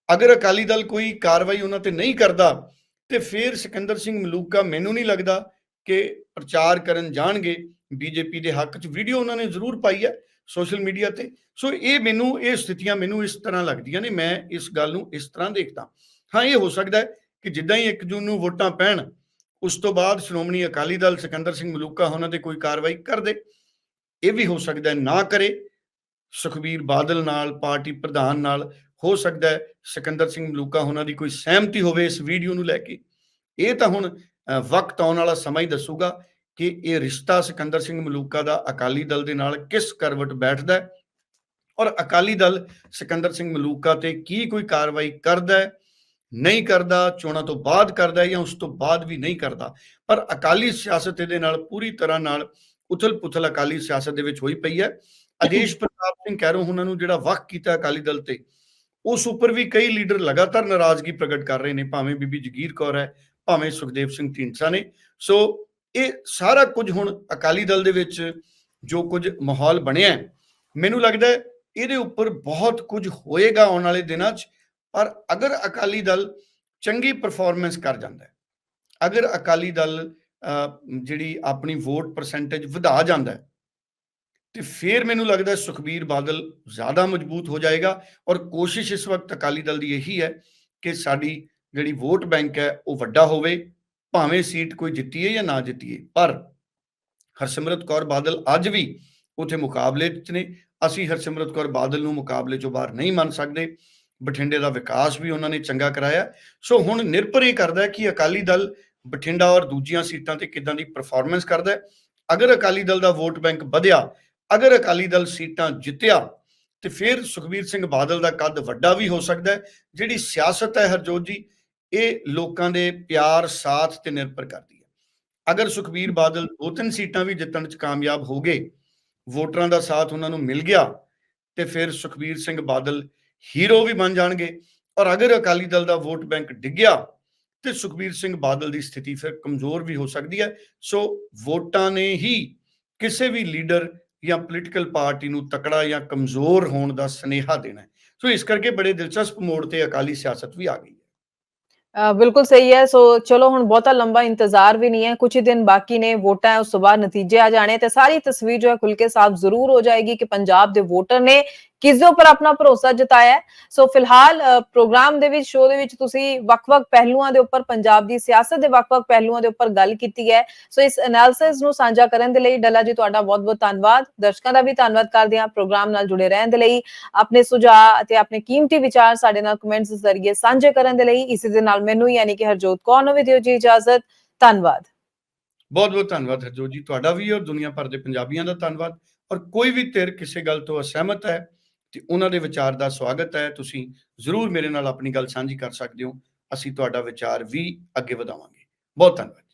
ਅਗਰ ਅਕਾਲੀ ਦਲ ਕੋਈ ਕਾਰਵਾਈ ਉਹਨਾਂ ਤੇ ਨਹੀਂ ਕਰਦਾ, ਤੇ ਫਿਰ ਸਿਕੰਦਰ ਸਿੰਘ ਮਲੂਕਾ ਮੈਨੂੰ ਨਹੀਂ ਲੱਗਦਾ ਕਿ ਪ੍ਰਚਾਰ ਕਰਨ ਜਾਣਗੇ। ਬੀਜੇਪੀ ਦੇ ਹੱਕ 'ਚ ਵੀਡੀਓ ਉਹਨਾਂ ਨੇ ਜ਼ਰੂਰ ਪਾਈ ਹੈ ਸੋਸ਼ਲ ਮੀਡੀਆ ਤੇ। ਸੋ ਇਹ ਮੈਨੂੰ, ਇਹ ਸਥਿਤੀਆਂ ਮੈਨੂੰ ਇਸ ਤਰ੍ਹਾਂ ਲੱਗਦੀਆਂ ਨੇ, ਮੈਂ ਇਸ ਗੱਲ ਨੂੰ ਇਸ ਤਰ੍ਹਾਂ ਦੇਖਦਾ। ਹਾਂ, ਇਹ ਹੋ ਸਕਦਾ ਹੈ ਕਿ ਜਿੱਦਾਂ ਹੀ 1 ਜੂਨ ਨੂੰ ਵੋਟਾਂ ਪੈਣ, ਉਸ ਤੋਂ ਬਾਅਦ ਸ਼੍ਰੋਮਣੀ ਅਕਾਲੀ ਦਲ ਸਿਕੰਦਰ ਸਿੰਘ ਮਲੂਕਾ ਉਹਨਾਂ ਤੇ ਕੋਈ ਕਾਰਵਾਈ ਕਰ ਦੇ ਇਹ ਵੀ ਹੋ ਸਕਦਾ ਨਾ ਕਰੇ। ਸੁਖਬੀਰ ਬਾਦਲ ਨਾਲ, ਪਾਰਟੀ ਪ੍ਰਧਾਨ ਨਾਲ ਹੋ ਸਕਦਾ ਸਿਕੰਦਰ ਸਿੰਘ ਮਲੂਕਾ ਉਹਨਾਂ ਦੀ ਕੋਈ ਸਹਿਮਤੀ ਹੋਵੇ ਇਸ ਵੀਡੀਓ ਨੂੰ ਲੈ ਕੇ। ਇਹ ਤਾਂ ਹੁਣ ਵਕਤ ਆਉਣ ਵਾਲਾ ਸਮਾਂ ਹੀ ਦੱਸੂਗਾ ਕਿ ਇਹ ਰਿਸ਼ਤਾ ਸਿਕੰਦਰ ਸਿੰਘ ਮਲੂਕਾ ਦਾ ਅਕਾਲੀ ਦਲ ਦੇ ਨਾਲ ਕਿਸ ਕਰਵਟ ਬੈਠਦਾ ਔਰ ਅਕਾਲੀ ਦਲ ਸਿਕੰਦਰ ਸਿੰਘ ਮਲੂਕਾ ਤੇ ਕੀ ਕੋਈ ਕਾਰਵਾਈ ਕਰਦਾ ਹੈ ਨਹੀਂ ਕਰਦਾ, ਚੋਣਾਂ ਤੋਂ ਬਾਅਦ ਕਰਦਾ ਜਾਂ ਉਸ ਤੋਂ ਬਾਅਦ ਵੀ ਨਹੀਂ ਕਰਦਾ। ਪਰ ਅਕਾਲੀ ਸਿਆਸਤ ਇਹਦੇ ਨਾਲ ਪੂਰੀ ਤਰ੍ਹਾਂ ਨਾਲ ਉਥਲ-ਪੁਥਲ ਅਕਾਲੀ ਸਿਆਸਤ ਦੇ ਵਿੱਚ ਹੋਈ ਪਈ ਹੈ। ਆਦੇਸ਼ ਪ੍ਰਤਾਪ ਸਿੰਘ ਕੈਰੋਂ ਉਹਨਾਂ ਨੂੰ ਜਿਹੜਾ ਵਕ ਕੀਤਾ ਅਕਾਲੀ ਦਲ ਤੇ, ਉਸ ਉੱਪਰ ਵੀ ਕਈ ਲੀਡਰ ਲਗਾਤਾਰ ਨਾਰਾਜ਼ਗੀ ਪ੍ਰਗਟ ਕਰ ਰਹੇ ਨੇ, ਭਾਵੇਂ ਬੀਬੀ ਜਗੀਰ ਕੌਰ ਹੈ, ਭਾਵੇਂ ਸੁਖਦੇਵ ਸਿੰਘ ਢੀਂਡਸਾ ਨੇ। ਸੋ ਇਹ ਸਾਰਾ ਕੁਝ ਹੁਣ ਅਕਾਲੀ ਦਲ ਦੇ ਵਿੱਚ ਜੋ ਕੁਝ ਮਾਹੌਲ ਬਣਿਆ ਮੈਨੂੰ ਲੱਗਦਾ ਇਹਦੇ ਉੱਪਰ ਬਹੁਤ ਕੁਝ ਹੋਏਗਾ ਆਉਣ ਵਾਲੇ ਦਿਨਾਂ 'ਚ। ਪਰ ਅਗਰ ਅਕਾਲੀ ਦਲ ਚੰਗੀ ਪਰਫਾਰਮੈਂਸ ਕਰ ਜਾਂਦਾ ਹੈ, ਅਗਰ ਅਕਾਲੀ ਦਲ ਜਿਹੜੀ ਆਪਣੀ ਵੋਟ ਪਰਸੈਂਟੇਜ ਵਧਾ ਜਾਂਦਾ ਹੈ, ਤੇ ਫਿਰ ਮੈਨੂੰ ਲੱਗਦਾ ਸੁਖਬੀਰ ਬਾਦਲ ਜ਼ਿਆਦਾ ਮਜ਼ਬੂਤ ਹੋ ਜਾਏਗਾ ਔਰ ਕੋਸ਼ਿਸ਼ ਇਸ ਵਕਤ ਅਕਾਲੀ ਦਲ ਦੀ ਇਹੀ ਹੈ ਕਿ ਸਾਡੀ ਜਿਹੜੀ ਵੋਟ ਬੈਂਕ ਹੈ ਉਹ ਵੱਡਾ ਹੋਵੇ, ਭਾਵੇਂ ਸੀਟ ਕੋਈ ਜਿੱਤੀਏ ਜਾਂ ਨਾ ਜਿੱਤੀਏ, ਪਰ ਹਰਸਿਮਰਤ ਕੌਰ ਬਾਦਲ ਅੱਜ ਵੀ ਉਥੇ ਮੁਕਾਬਲੇ 'ਚ ਨੇ, ਅਸੀਂ ਹਰਸਿਮਰਤ ਕੌਰ ਬਾਦਲ ਨੂੰ ਮੁਕਾਬਲੇ 'ਚੋਂ ਬਾਹਰ ਨਹੀਂ ਮੰਨ ਸਕਦੇ। ਬਠਿੰਡੇ ਦਾ ਵਿਕਾਸ ਵੀ ਉਹਨਾਂ ਨੇ ਚੰਗਾ ਕਰਾਇਆ। ਸੋ ਹੁਣ ਨਿਰਭਰ ਇਹ ਕਰਦਾ ਹੈ ਕਿ ਅਕਾਲੀ ਦਲ ਬਠਿੰਡਾ ਔਰ ਦੂਜੀਆਂ ਸੀਟਾਂ ਤੇ ਕਿਦਾਂ ਦੀ ਪਰਫਾਰਮੈਂਸ ਕਰਦਾ ਹੈ। ਅਗਰ ਅਕਾਲੀ ਦਲ ਦਾ ਵੋਟ ਬੈਂਕ ਵਧਿਆ, ਅਗਰ ਅਕਾਲੀ ਦਲ ਸੀਟਾਂ ਜਿੱਤਿਆ, ਤੇ ਫਿਰ ਸੁਖਬੀਰ ਸਿੰਘ ਬਾਦਲ ਦਾ ਕੱਦ ਵੱਡਾ ਵੀ ਹੋ ਸਕਦਾ ਹੈ। ਜਿਹੜੀ ਸਿਆਸਤ ਹੈ ਹਰਜੋਤ ਜੀ, ਇਹ ਲੋਕਾਂ ਦੇ ਪਿਆਰ, ਸਾਥ ਤੇ ਨਿਰਭਰ ਕਰਦੀ ਹੈ। ਅਗਰ ਸੁਖਬੀਰ ਬਾਦਲ ਦੋ ਤਿੰਨ ਸੀਟਾਂ ਵੀ ਜਿੱਤਣ 'ਚ ਕਾਮਯਾਬ ਹੋ ਗਏ, ਵੋਟਰਾਂ ਦਾ ਸਾਥ ਉਹਨਾਂ ਨੂੰ ਮਿਲ ਗਿਆ, ਤੇ ਫਿਰ ਸੁਖਬੀਰ ਸਿੰਘ ਬਾਦਲ ਹੀਰੋ ਵੀ ਬਣ ਜਾਣਗੇ। ਔਰ ਅਗਰ ਅਕਾਲੀ ਦਲ ਦਾ ਵੋਟ ਬੈਂਕ ਡਿੱਗਿਆ ਤੇ ਸੁਖਬੀਰ ਸਿੰਘ ਬਾਦਲ ਦੀ ਸਥਿਤੀ ਫਿਰ ਕਮਜ਼ੋਰ ਵੀ ਹੋ ਸਕਦੀ ਹੈ। ਸੋ ਵੋਟਾਂ ਨੇ ਹੀ ਕਿਸੇ ਵੀ ਲੀਡਰ ਜਾਂ ਪੋਲੀਟੀਕਲ ਪਾਰਟੀ ਨੂੰ ਤਕੜਾ ਜਾਂ ਕਮਜ਼ੋਰ ਹੋਣ ਦਾ ਸੁਨੇਹਾ ਦੇਣਾ ਹੈ। ਸੋ ਇਸ ਕਰਕੇ ਬੜੇ ਦਿਲਚਸਪ ਮੋੜ ਤੇ ਅਕਾਲੀ ਸਿਆਸਤ ਵੀ ਆ ਗਈ ਹੈ। ਬਿਲਕੁਲ ਸਹੀ ਹੈ। ਸੋ ਚਲੋ ਹੁਣ ਬਹੁਤਾ ਲੰਬਾ ਇੰਤਜ਼ਾਰ ਵੀ ਨਹੀਂ ਹੈ। ਕੁਝ ਹੀ ਦਿਨ ਬਾਕੀ ਨੇ, ਵੋਟਾਂ ਹੈ ਉਸ ਤੋਂ ਬਾਅਦ ਨਤੀਜੇ ਆ ਜਾਣੇ ਤੇ ਸਾਰੀ ਤਸਵੀਰ ਜੋ ਹੈ ਖੁੱਲ ਕੇ ਸਾਫ਼ ਜ਼ਰੂਰ ਹੋ ਜਾਏਗੀ ਕਿ ਪੰਜਾਬ ਦੇ ਵੋਟਰ ਨੇ ਕਿਸ ਦੇ ਉੱਪਰ ਆਪਣਾ ਭਰੋਸਾ ਜਤਾਇਆ ਹੈ? ਸੋ ਫਿਲਹਾਲ ਪ੍ਰੋਗਰਾਮ ਦੇ ਵਿੱਚ, ਸ਼ੋਅ ਦੇ ਵਿੱਚ ਤੁਸੀਂ ਵੱਖ-ਵੱਖ ਪਹਿਲੂਆਂ ਦੇ ਉੱਪਰ, ਪੰਜਾਬ ਦੀ ਸਿਆਸਤ ਦੇ ਵੱਖ-ਵੱਖ ਪਹਿਲੂਆਂ ਦੇ ਉੱਪਰ ਗੱਲ ਕੀਤੀ ਹੈ। ਸੋ ਇਸ ਐਨਾਲਿਸਿਸ ਨੂੰ ਸਾਂਝਾ ਕਰਨ ਦੇ ਲਈ ਡੱਲਾ ਜੀ, ਤੁਹਾਡਾ ਬਹੁਤ-ਬਹੁਤ ਧੰਨਵਾਦ। ਦਰਸ਼ਕਾਂ ਦਾ ਵੀ ਧੰਨਵਾਦ ਕਰਦੇ ਹਾਂ ਪ੍ਰੋਗਰਾਮ ਨਾਲ ਜੁੜੇ ਰਹਿਣ ਦੇ ਲਈ। ਆਪਣੇ ਸੁਝਾਅ ਅਤੇ ਆਪਣੇ ਕੀਮਤੀ ਵਿਚਾਰ ਸਾਡੇ ਨਾਲ ਕਮੈਂਟਸ ਜ਼ਰੀਏ ਸਾਂਝੇ ਕਰਨ ਦੇ ਲਈ। ਇਸੇ ਦੇ ਨਾਲ ਮੈਨੂੰ, ਯਾਨੀ ਕਿ ਹਰਜੋਤ ਕੌਰ ਨੂੰ ਵੀ ਦਿਓ ਜੀ ਇਜਾਜ਼ਤ। ਧੰਨਵਾਦ। ਬਹੁਤ ਬਹੁਤ ਧੰਨਵਾਦ ਹਰਜੋਤ ਜੀ। ਤੁਹਾਡਾ ਵੀ ਔਰ ਦੁਨੀਆ ਭਰ ਦੇ ਪੰਜਾਬੀਆਂ ਦਾ ਧੰਨਵਾਦ। ਔਰ ਕੋਈ ਵੀ ਧਿਰ ਕਿਸੇ ਗੱਲ ਤੋਂ ਅਸਹਿਮਤ ਹੈ ਤੇ ਉਹਨਾਂ ਦੇ ਵਿਚਾਰ ਦਾ ਸਵਾਗਤ ਹੈ। ਤੁਸੀਂ ਜ਼ਰੂਰ ਮੇਰੇ ਨਾਲ ਆਪਣੀ ਗੱਲ ਸਾਂਝੀ ਕਰ ਸਕਦੇ ਹੋ। ਅਸੀਂ ਤੁਹਾਡਾ ਵਿਚਾਰ ਵੀ ਅੱਗੇ ਵਧਾਵਾਂਗੇ। ਬਹੁਤ ਧੰਨਵਾਦ।